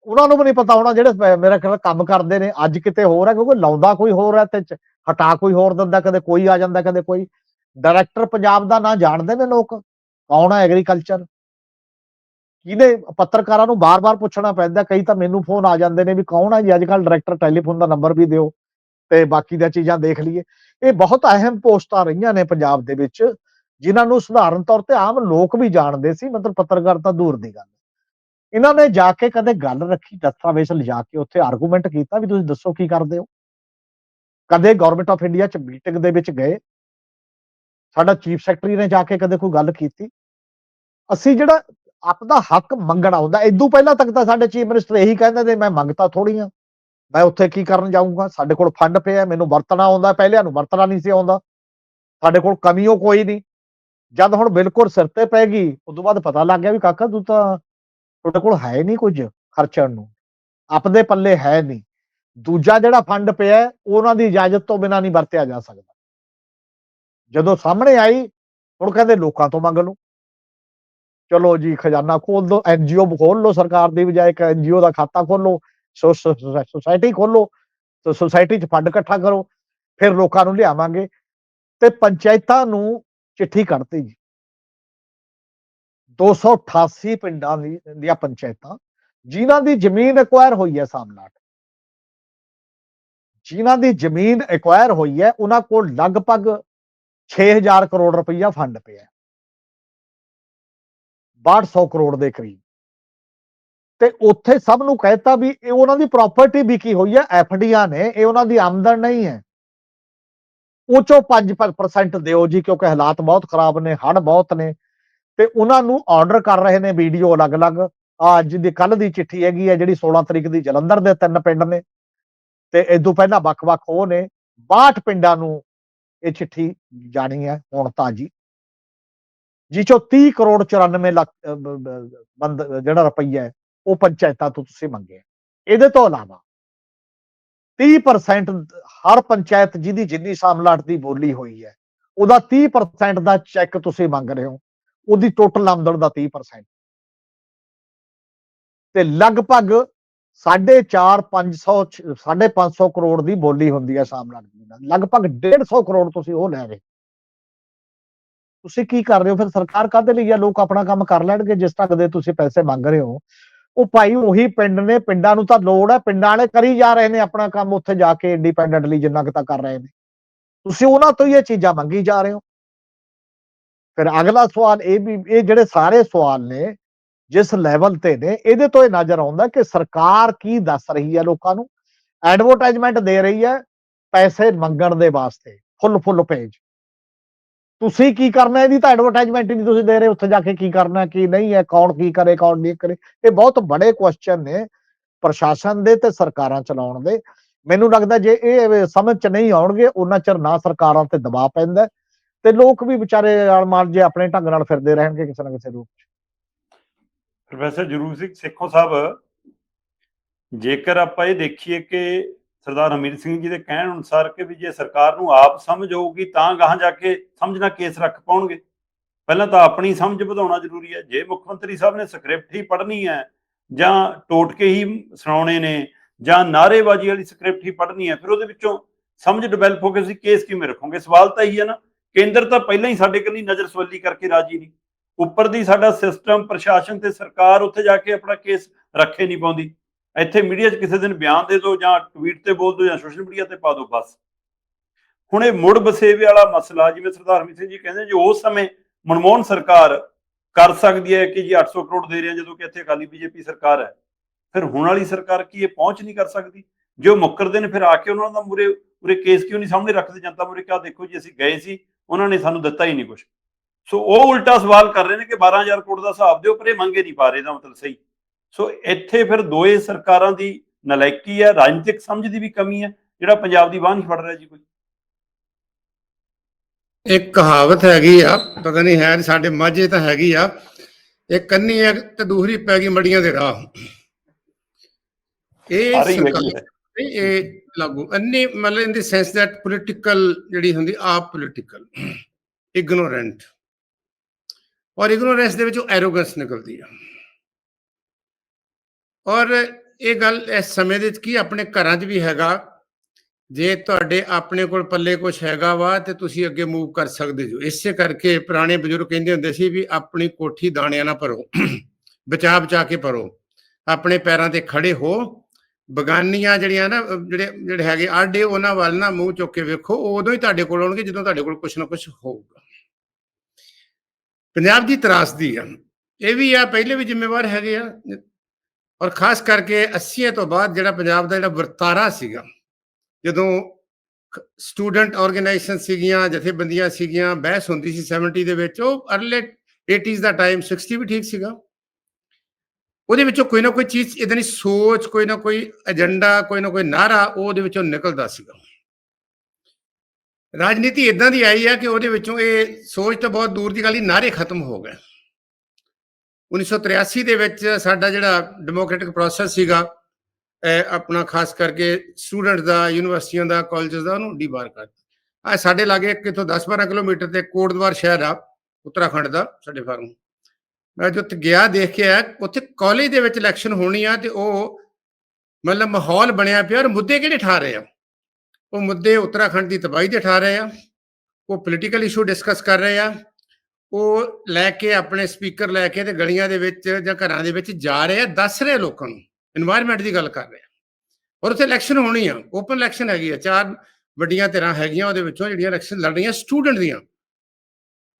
ਉਹਨਾਂ ਨੂੰ ਵੀ ਨਹੀਂ ਪਤਾ ਹੋਣਾ ਜਿਹੜੇ ਮੇਰਾ ਖਿਆਲ ਕੰਮ ਕਰਦੇ ਨੇ, ਅੱਜ ਕਿਤੇ ਹੋਰ ਹੈ, ਕਿਉਂਕਿ ਲਾਉਂਦਾ ਕੋਈ ਹੋਰ ਹੈ ਤੇ ਹਟਾ ਕੋਈ ਹੋਰ ਦਿੰਦਾ, ਕਦੇ ਕੋਈ ਆ ਜਾਂਦਾ, ਕਦੇ ਕੋਈ। ਡਾਇਰੈਕਟਰ ਪੰਜਾਬ ਦਾ ਨਾਂ ਜਾਣਦੇ ਨੇ ਲੋਕ, ਕੌਣ ਹੈ ਐਗਰੀਕਲਚਰ ਕਿਹਨੇ ਪੱਤਰਕਾਰਾਂ ਨੂੰ ਬਾਰ-ਬਾਰ ਪੁੱਛਣਾ ਪੈਂਦਾ, ਕਈ ਤਾਂ ਮੈਨੂੰ ਫੋਨ ਆ ਜਾਂਦੇ ਨੇ ਵੀ ਕੌਣ ਆ ਜੀ? ਅੱਜ ਕੱਲ ਡਾਇਰੈਕਟਰ ਟੈਲੀਫੋਨ ਦਾ ਨੰਬਰ ਵੀ ਦਿਓ ਤੇ ਬਾਕੀ ਦੀਆਂ ਚੀਜ਼ਾਂ ਦੇਖ ਲਈਏ। ਇਹ ਬਹੁਤ ਅਹਿਮ ਪੋਸਟਾਂ ਰਹੀਆਂ ਨੇ ਪੰਜਾਬ ਦੇ ਵਿੱਚ, ਜਿਨ੍ਹਾਂ ਨੂੰ ਸਧਾਰਨ ਤੌਰ ਤੇ ਆਮ ਲੋਕ ਵੀ ਜਾਣਦੇ ਸੀ, ਮਤਲਬ ਪੱਤਰਕਾਰ ਤਾਂ ਦੂਰ ਦੀ ਗੱਲ। ਇਹਨਾਂ ਨੇ ਜਾ ਕੇ ਕਦੇ ਗੱਲ ਰੱਖੀ, ਦਸਤਾਵੇਜ਼ ਲਿਜਾ ਕੇ ਉੱਥੇ ਆਰਗੂਮੈਂਟ ਕੀਤਾ ਵੀ ਤੁਸੀਂ ਦੱਸੋ ਕੀ ਕਰਦੇ ਹੋ? ਕਦੇ ਗਵਰਨਮੈਂਟ ਆਫ ਇੰਡੀਆ ਚ ਮੀਟਿੰਗ ਦੇ ਵਿੱਚ ਗਏ। ਸਾਡਾ ਚੀਫ ਸੈਕਟਰੀ ਨੇ ਜਾ ਕੇ ਕਦੇ ਕੋਈ ਗੱਲ ਕੀਤੀ। ਅਸੀਂ ਜਿਹੜਾ ਆਪਦਾ ਹੱਕ ਮੰਗਣਾ ਹੁੰਦਾ। ਇਦੋਂ ਪਹਿਲਾਂ ਤੱਕ ਤਾਂ ਸਾਡੇ ਚੀਫ ਮਿਨਿਸਟਰ ਇਹੀ ਕਹਿੰਦੇ ਨੇ, ਮੈਂ ਮੰਗਤਾ ਥੋੜੀ ਆ। ਮੈਂ ਉੱਥੇ ਕੀ ਕਰਨ ਜਾਊਂਗਾ? ਸਾਡੇ ਕੋਲ ਫੰਡ ਪਿਆ ਮੈਨੂੰ ਵਰਤਣਾ ਆਉਂਦਾ, ਪਹਿਲਿਆਂ ਨੂੰ ਵਰਤਣਾ ਨਹੀਂ ਸੀ ਆਉਂਦਾ। ਸਾਡੇ ਕੋਲ ਕਮੀਓ ਕੋਈ ਨਹੀਂ। ਜਦ ਹੁਣ ਬਿਲਕੁਲ ਸਿਰ ਤੇ ਪੈ ਗਈ, ਉਦੋਂ ਬਾਅਦ ਪਤਾ ਲੱਗ ਗਿਆ ਵੀ ਕਾਕਾ ਤੂੰ ਤਾਂ ਤੁਹਾਡੇ ਕੋਲ ਹੈ ਨਹੀਂ ਕੁਝ ਖਰਚਣ ਨੂੰ। ਆਪਦੇ ਪੱਲੇ ਹੈ ਨਹੀਂ। ਦੂਜਾ ਜਿਹੜਾ ਫੰਡ ਪਿਆ ਉਹਨਾਂ ਦੀ ਇਜਾਜ਼ਤ ਤੋਂ ਬਿਨਾਂ ਨਹੀਂ ਵਰਤਿਆ ਜਾ ਸਕਦਾ। ਜਦੋਂ ਸਾਹਮਣੇ ਆਈ, ਹੁਣ ਕਹਿੰਦੇ ਲੋਕਾਂ ਤੋਂ ਮੰਗ ਲਓ। ਚਲੋ ਜੀ, ਖਜ਼ਾਨਾ ਖੋਲ ਦੋ ਐਨਜੀਓ ਖੋਲ ਲਓ ਸਰਕਾਰ ਦੀ ਬਜਾਏ ਇੱਕ ਐਨਜੀਓ ਦਾ ਖਾਤਾ ਖੋਲੋ ਸੁਸਾਇਟੀ ਖੋਲੋ ਤੇ ਸੁਸਾਇਟੀ 'ਚ ਫੰਡ ਇਕੱਠਾ ਕਰੋ, ਫਿਰ ਲੋਕਾਂ ਨੂੰ ਲਿਆਵਾਂਗੇ ਤੇ ਪੰਚਾਇਤਾਂ ਨੂੰ ਚਿੱਠੀ ਕੱਢਤੀ ਜੀ। 288 ਪਿੰਡਾਂ ਦੀ, ਦੀਆਂ ਪੰਚਾਇਤਾਂ, ਜਿਨ੍ਹਾਂ ਦੀ ਜ਼ਮੀਨ ਐਕਵਾਇਰ ਹੋਈ ਹੈ ਸਾਹਮਣਾ ਜਿਨ੍ਹਾਂ ਦੀ ਜ਼ਮੀਨ ਐਕਵਾਇਰ ਹੋਈ ਹੈ, ਉਹਨਾਂ ਕੋਲ ਲਗਭਗ 6000 ਕਰੋੜ ਰੁਪਈਆ ਫੰਡ ਪਿਆ 6200 ਕਰੋੜ ਦੇ ਕਰੀਬ। ਤੇ ਉੱਥੇ ਸਭ ਨੂੰ ਕਹਿਤਾ ਵੀ ਇਹ ਉਹਨਾਂ ਦੀ ਪ੍ਰਾਪਰਟੀ ਵਿਕੀ ਹੋਈ ਹੈ, ਐਫਡੀਆਂ ਨੇ, ਇਹ ਉਹਨਾਂ ਦੀ ਆਮਦਨ ਨਹੀਂ ਹੈ। ਉਹ ਚੋਂ 5% ਦਿਓ ਜੀ, ਕਿਉਂਕਿ ਹਾਲਾਤ ਬਹੁਤ ਖਰਾਬ ਨੇ ਹੜ ਬਹੁਤ ਨੇ। ਤੇ ਉਹਨਾਂ ਨੂੰ ਆਰਡਰ ਕਰ ਰਹੇ ਨੇ ਵੀਡੀਓ ਅਲੱਗ-ਅਲੱਗ। ਅੱਜ ਦੀ ਕੱਲ ਦੀ ਚਿੱਠੀ ਹੈਗੀ ਹੈ, ਜਿਹੜੀ 16 ਤਰੀਕ ਦੀ ਜਲੰਧਰ ਦੇ ਤਿੰਨ ਪਿੰਡ ਨੇ। ਤੇ ਇਦੋਂ ਪਹਿਲਾਂ ਵੱਖ-ਵੱਖ ਉਹ ਨੇ। 62 ਪਿੰਡਾਂ ਨੂੰ ਇਹ ਚਿੱਠੀ ਜਾਣੀ ਹੈ, ਹੁਣ ਤਾਂ ਜੀ। ਜੀ ਚੋਂ 30 ਕਰੋੜ 94 ਲੱਖ ਬੰਦ, ਜਿਹੜਾ ਰੁਪਈਆ ਹੈ, ਉਹ ਪੰਚਾਇਤਾਂ ਤੋਂ ਤੁਸੀਂ ਮੰਗੇ ਇਹਦੇ ਤੋਂ ਇਲਾਵਾ 30% ਹਰ ਪੰਚਾਇਤ ਜਿਹਦੀ ਜਿੰਨੀ ਸਾਮਲਾਟ ਦੀ ਬੋਲੀ ਹੋਈ ਹੈ, ਉਹਦਾ 30% ਦਾ ਚੈੱਕ ਤੁਸੀਂ ਮੰਗ ਰਹੇ ਹੋ, ਉਹਦੀ ਟੋਟਲ ਆਮਦਨ ਦਾ 30% ਤੇ ਲਗਭਗ 4.5 500 550 ਕਰੋੜ ਦੀ ਬੋਲੀ ਹੁੰਦੀ ਹੈ ਸਾਮਲਾਟ ਦੀ ਨਾਲ। ਲਗਭਗ 150 ਕਰੋੜ ਤੁਸੀਂ ਉਹ ਲੈ ਰਹੇ ਤੁਸੀਂ ਕੀ ਕਰ ਰਹੇ ਹੋ? ਫਿਰ ਸਰਕਾਰ ਕਾਹਦੇ ਲਈ ਆ? ਲੋਕ ਆਪਣਾ ਕੰਮ ਕਰ ਲੈਣਗੇ ਜਿਸ ਤੱਕ ਦੇ ਤੁਸੀਂ ਪੈਸੇ ਮੰਗ ਰਹੇ ਹੋ। ਉਹ ਭਾਈ ਉਹੀ ਪਿੰਡ ਨੇ, ਪਿੰਡਾਂ ਨੂੰ ਤਾਂ ਲੋੜ ਹੈ ਪਿੰਡਾਂ ਵਾਲੇ ਕਰੀ ਜਾ ਰਹੇ ਨੇ ਆਪਣਾ ਕੰਮ ਉੱਥੇ ਜਾ ਕੇ ਇੰਡੀਪੈਂਡੈਂਟਲੀ ਜਿੰਨਾ ਕੁ ਤਾਂ ਕਰ ਰਹੇ ਨੇ। ਤੁਸੀਂ ਉਹਨਾਂ ਤੋਂ ਹੀ ਇਹ ਚੀਜ਼ਾਂ ਮੰਗੀ ਜਾ ਰਹੇ ਹੋ। ਫਿਰ ਅਗਲਾ ਸਵਾਲ ਇਹ ਵੀ, ਇਹ ਜਿਹੜੇ ਸਾਰੇ ਸਵਾਲ ਨੇ, ਜਿਸ ਲੈਵਲ ਤੇ ਨੇ, ਇਹਦੇ ਤੋਂ ਇਹ ਨਜ਼ਰ ਆਉਂਦਾ ਕਿ ਸਰਕਾਰ ਕੀ ਦੱਸ ਰਹੀ ਹੈ ਲੋਕਾਂ ਨੂੰ? ਐਡਵਰਟਾਈਜ਼ਮੈਂਟ ਦੇ ਰਹੀ ਹੈ ਪੈਸੇ ਮੰਗਣ ਦੇ ਵਾਸਤੇ ਫੁੱਲ ਫੁੱਲ ਪੇਜ ਤੁਸੀਂ ਕੀ ਕਰਨਾ? ਇਹਦੀ ਤਾਂ ਐਡਵਰਟਾਈਜ਼ਮੈਂਟ ਨਹੀਂ ਤੁਸੀਂ ਦੇ ਰਹੇ। ਉੱਥੇ ਜਾ ਕੇ ਕੀ ਕਰਨਾ, ਕੀ ਨਹੀਂ? ਹੈ ਕੌਣ ਕੀ ਕਰੇ, ਕੌਣ ਨਹੀਂ ਕਰੇ? ਇਹ ਬਹੁਤ ਬੜੇ ਕੁਐਸਚਨ ਨੇ ਪ੍ਰਸ਼ਾਸਨ ਦੇ ਤੇ ਸਰਕਾਰਾਂ ਚਲਾਉਣ ਦੇ। ਮੈਨੂੰ ਲੱਗਦਾ ਜੇ ਇਹ ਸਮਝ ਚ ਨਹੀਂ ਆਉਣਗੇ, ਉਹਨਾਂ ਚਿਰ ਨਾ ਸਰਕਾਰਾਂ ਤੇ ਦਬਾਅ ਪੈਂਦਾ ਤੇ ਲੋਕ ਵੀ ਵਿਚਾਰੇ ਮਾਰ ਜੇ ਆਪਣੇ ਢੰਗ ਨਾਲ ਫਿਰਦੇ ਰਹਿਣਗੇ ਕਿਸੇ ਨਾ ਕਿਸੇ ਰੂਪ ਚ। ਪ੍ਰੋਫੈਸਰ ਜਰੂਰ ਸਿੰਘ, ਸੇਖੋਂ ਸਾਹਿਬ, ਜੇਕਰ ਆਪਾਂ ਇਹ ਦੇਖੀਏ ਕਿ ਸਰਦਾਰ ਹਮੀਰ ਸਿੰਘ ਜੀ ਦੇ ਕਹਿਣ ਅਨੁਸਾਰ ਕਿ ਵੀ ਜੇ ਸਰਕਾਰ ਨੂੰ ਆਪ ਸਮਝ ਆਊਗੀ ਤਾਂ ਗਾਹਾਂ ਜਾ ਕੇ ਸਮਝਣਾ ਕੇਸ ਰੱਖ ਪਾਉਣਗੇ। ਪਹਿਲਾਂ ਤਾਂ ਆਪਣੀ ਸਮਝ ਵਧਾਉਣਾ ਜ਼ਰੂਰੀ ਹੈ। ਜੇ ਮੁੱਖ ਮੰਤਰੀ ਸਾਹਿਬ ਨੇ ਸਕ੍ਰਿਪਟ ਹੀ ਪੜ੍ਹਨੀ ਹੈ ਜਾਂ ਟੋਟਕੇ ਹੀ ਸੁਣਾਉਣੇ ਨੇ ਜਾਂ ਨਾਅਰੇਬਾਜ਼ੀ ਵਾਲੀ ਸਕ੍ਰਿਪਟ ਹੀ ਪੜ੍ਹਨੀ ਹੈ, ਫਿਰ ਉਹਦੇ ਵਿੱਚੋਂ ਸਮਝ ਡਿਵੈਲਪ ਹੋ ਕੇ ਤੁਸੀਂ ਕੇਸ ਕਿਵੇਂ ਰੱਖੋਗੇ? ਸਵਾਲ ਤਾਂ ਇਹੀ ਹੈ ਨਾ, ਕੇਂਦਰ ਤਾਂ ਪਹਿਲਾਂ ਹੀ ਸਾਡੇ ਕੰਨੀ ਨਜ਼ਰ ਸਵੱਲੀ ਕਰਕੇ ਰਾਜੀ ਨਹੀਂ। ਉੱਪਰ ਦੀ ਸਾਡਾ ਸਿਸਟਮ ਪ੍ਰਸ਼ਾਸਨ ਤੇ ਸਰਕਾਰ ਉੱਥੇ ਜਾ ਕੇ ਆਪਣਾ ਕੇਸ ਰੱਖੇ ਨਹੀਂ ਪਾਉਂਦੀ। ਇੱਥੇ ਮੀਡੀਆ 'ਚ ਕਿਸੇ ਦਿਨ ਬਿਆਨ ਦੇ ਦਿਓ ਜਾਂ ਟਵੀਟ ਤੇ ਬੋਲ ਦਿਓ ਜਾਂ ਸੋਸ਼ਲ ਮੀਡੀਆ ਤੇ ਪਾ ਦਿਓ ਬਸ। ਹੁਣ ਇਹ ਮੁੜ ਬਸੇਵੇ ਵਾਲਾ ਮਸਲਾ, ਜਿਵੇਂ ਸਰਦਾਰ ਹਰਮੀਤ ਸਿੰਘ ਜੀ ਕਹਿੰਦੇ ਜੇ ਉਸ ਸਮੇਂ ਮਨਮੋਹਨ ਸਰਕਾਰ ਕਰ ਸਕਦੀ ਹੈ ਕਿ ਜੀ 800 ਕਰੋੜ ਦੇ ਰਹੇ ਆ, ਜਦੋਂ ਕਿ ਇੱਥੇ ਅਕਾਲੀ ਬੀਜੇਪੀ ਸਰਕਾਰ ਹੈ। ਫਿਰ ਹੁਣ ਵਾਲੀ ਸਰਕਾਰ ਕੀ ਇਹ ਪਹੁੰਚ ਨਹੀਂ ਕਰ ਸਕਦੀ? ਜੋ ਮੁੱਕਰਦੇ ਨੇ, ਫਿਰ ਆ ਕੇ ਉਹਨਾਂ ਦਾ ਮੂਰੇ ਪੂਰੇ ਕੇਸ ਕਿਉਂ ਨਹੀਂ ਸਾਹਮਣੇ ਰੱਖਦੇ? ਜਨਤਾ ਮੂਰੇ ਕਿਹਾ ਦੇਖੋ ਜੀ, ਅਸੀਂ ਗਏ ਸੀ, ਉਹਨਾਂ ਨੇ ਸਾਨੂੰ ਦਿੱਤਾ ਹੀ ਨਹੀਂ ਕੁਝ ਸੋ ਉਹ ਉਲਟਾ ਸਵਾਲ ਕਰ ਰਹੇ ਨੇ ਕਿ 12000 ਕਰੋੜ ਦਾ ਹਿਸਾਬ ਦਿਓ, ਪਰ ਇਹ ਮੰਗੇ ਨਹੀਂ ਪਾ ਰਹੇ ਦਾ ਮਤਲਬ ਸਹੀ। ਸੋ ਇੱਥੇ ਫਿਰ ਦੋਏ ਸਰਕਾਰਾਂ ਦੀ ਨਲਾਇਕੀ ਹੈ ਰਾਜਨੀਤਿਕ ਸਮਝ ਦੀ ਵੀ ਕਮੀ ਹੈ ਜਿਹੜਾ ਪੰਜਾਬ ਦੀ ਬਾਂਹ ਨਹੀਂ ਫੜ ਰਿਹਾ ਜੀ ਕੋਈ। ਇੱਕ ਕਹਾਵਤ ਹੈਗੀ ਆ ਪਤਾ ਨਹੀਂ ਹੈ ਸਾਡੇ ਮਾਝੇ ਤਾਂ ਹੈਗੀ ਆ ਇੱਕ ਕੰਨੀ ਹੈ ਤੇ ਦੂਸਰੀ ਪੈ ਗਈ ਮੜੀਆਂ ਦੇ ਰਾਹ। ਇਹ ਸਰਕਾਰ ਇਹ ਲਾਗੂ ਅੰਨੀ ਮਤਲਬ in the sense that political ਜਿਹੜੀ ਹੁੰਦੀ ਆਪ ਪੋਲਿਟੀਕਲ ਇਗਨੋਰੈਂਟ ਔਰ ਇਗਨੋਰੈਂਸ ਦੇ ਵਿੱਚੋਂ ਐਰੋਗੈਂਸ ਨਿਕਲਦੀ ਆ। ਔਰ ਇਹ ਗੱਲ ਇਸ ਸਮੇਂ ਦੇ ਵਿੱਚ ਕੀ ਆਪਣੇ ਘਰਾਂ 'ਚ ਵੀ ਹੈਗਾ? ਜੇ ਤੁਹਾਡੇ ਆਪਣੇ ਕੋਲ ਪੱਲੇ ਕੁਝ ਹੈਗਾ ਵਾ ਤੇ ਤੁਸੀਂ ਅੱਗੇ ਮੂਵ ਕਰ ਸਕਦੇ ਜੋ ਇਸੇ ਕਰਕੇ ਪੁਰਾਣੇ ਬਜ਼ੁਰਗ ਕਹਿੰਦੇ ਹੁੰਦੇ ਸੀ ਵੀ ਆਪਣੀ ਕੋਠੀ ਦਾਣਿਆਂ ਨਾਲ ਭਰੋ, ਬਚਾ ਬਚਾ ਕੇ ਭਰੋ। ਆਪਣੇ ਪੈਰਾਂ ਤੇ ਖੜੇ ਹੋ। ਬਗਾਨੀਆਂ ਜਿਹੜੀਆਂ ਨਾ ਜਿਹੜੇ ਜਿਹੜੇ ਹੈਗੇ ਆਡੇ, ਉਹਨਾਂ ਵੱਲ ਨਾ ਮੂੰਹ ਚੁੱਕ ਕੇ ਵੇਖੋ ਉਦੋਂ ਹੀ ਤੁਹਾਡੇ ਕੋਲ ਆਉਣਗੇ ਜਦੋਂ ਤੁਹਾਡੇ ਕੋਲ ਕੁਝ ਨਾ ਕੁਝ ਹੋਊਗਾ। ਪੰਜਾਬ ਦੀ ਤਰਾਸਦੀ ਆ। ਇਹ ਵੀ ਆ, ਪਹਿਲੇ ਵੀ ਜ਼ਿੰਮੇਵਾਰ ਹੈਗੇ ਆ। ਔਰ ਖਾਸ ਕਰਕੇ 80 ਤੋਂ ਬਾਅਦ ਜਿਹੜਾ ਪੰਜਾਬ ਦਾ ਜਿਹੜਾ ਵਰਤਾਰਾ ਸੀਗਾ, ਜਦੋਂ ਸਟੂਡੈਂਟ ਆਰਗੇਨਾਈਜੇਸ਼ਨ ਸੀਗੀਆਂ, ਜਥੇਬੰਦੀਆਂ ਸੀਗੀਆਂ, ਬਹਿਸ ਹੁੰਦੀ ਸੀ 70 ਦੇ ਵਿੱਚ, ਉਹ ਅਰਲੇ 80s ਦਾ ਟਾਈਮ 60 ਵੀ ਠੀਕ ਸੀਗਾ। ਉਹਦੇ ਵਿੱਚੋਂ ਕੋਈ ਨਾ ਕੋਈ ਚੀਜ਼ ਇਦਾਂ ਦੀ ਸੋਚ, ਕੋਈ ਨਾ ਕੋਈ ਏਜੰਡਾ, ਕੋਈ ਨਾ ਕੋਈ ਨਾਰਾ ਉਹਦੇ ਵਿੱਚੋਂ ਨਿਕਲਦਾ ਸੀਗਾ। ਰਾਜਨੀਤੀ ਇਦਾਂ ਦੀ ਆਈ ਹੈ ਕਿ ਉਹਦੇ ਵਿੱਚੋਂ ਇਹ ਸੋਚ ਤਾਂ ਬਹੁਤ ਦੂਰ ਦੀ ਗੱਲ ਹੀ ਨਾਰੇ ਖਤਮ ਹੋ ਗਏ। 1983 ਦੇ ਵਿੱਚ ਸਾਡਾ ਜਿਹੜਾ ਡੈਮੋਕ੍ਰੈਟਿਕ ਪ੍ਰੋਸੈਸ ਸੀਗਾ ਆਪਣਾ ਖਾਸ ਕਰਕੇ ਸਟੂਡੈਂਟ ਦਾ ਯੂਨੀਵਰਸਿਟੀਆਂ ਦਾ ਕਾਲਜਸ ਦਾ, ਉਹਨੂੰ ਡੀਬਾਰ ਕਰਤਾ ਆ ਸਾਡੇ ਲਾਗੇ ਕਿਥੋਂ 10-12 ਕਿਲੋਮੀਟਰ ਤੇ ਕੋਟਦਵਾਰ ਸ਼ਹਿਰ ਆ, ਉੱਤਰਾਖੰਡ ਦਾ, ਸਾਡੇ ਫਾਰਮ। ਮੈਂ ਜੋ ਗਿਆ ਦੇਖ ਕੇ ਆਇਆ ਉੱਥੇ ਕਾਲਜ ਦੇ ਵਿੱਚ ਇਲੈਕਸ਼ਨ ਹੋਣੀ ਆ ਤੇ ਉਹ ਮਤਲਬ ਮਾਹੌਲ ਬਣਿਆ ਪਿਆ ਔਰ ਮੁੱਦੇ ਕਿਹੜੇ ਠਾ ਰਹੇ ਆ? ਉਹ ਮੁੱਦੇ ਉੱਤਰਾਖੰਡ ਦੀ ਤਬਾਹੀ ਦੇ ਠਾ ਰਹੇ ਆ, ਉਹ ਪੋਲੀਟੀਕਲ ਇਸ਼ੂ ਡਿਸਕਸ ਕਰ ਰਹੇ ਆ ਉਹ ਲੈ ਕੇ ਆਪਣੇ ਸਪੀਕਰ ਲੈ ਕੇ ਤੇ ਗਲੀਆਂ ਦੇ ਵਿੱਚ ਜਾਂ ਘਰਾਂ ਦੇ ਵਿੱਚ ਜਾ ਰਹੇ ਆ, ਦੱਸ ਰਹੇ ਲੋਕਾਂ ਨੂੰ এনवायरमेंट ਦੀ ਗੱਲ ਕਰ ਰਹੇ ਆ। ਔਰ ਉੱਥੇ ਇਲੈਕਸ਼ਨ ਹੋਣੀ ਆ ਓਪਨ ਇਲੈਕਸ਼ਨ ਹੈਗੀ ਆ, ਚਾਰ ਵੱਡੀਆਂ ਧਿਰਾਂ ਹੈਗੀਆਂ ਉਹਦੇ ਵਿੱਚੋਂ ਜਿਹੜੀਆਂ ਇਲੈਕਸ਼ਨ ਲੜ ਰਹੀਆਂ ਸਟੂਡੈਂਟ ਦੀਆਂ।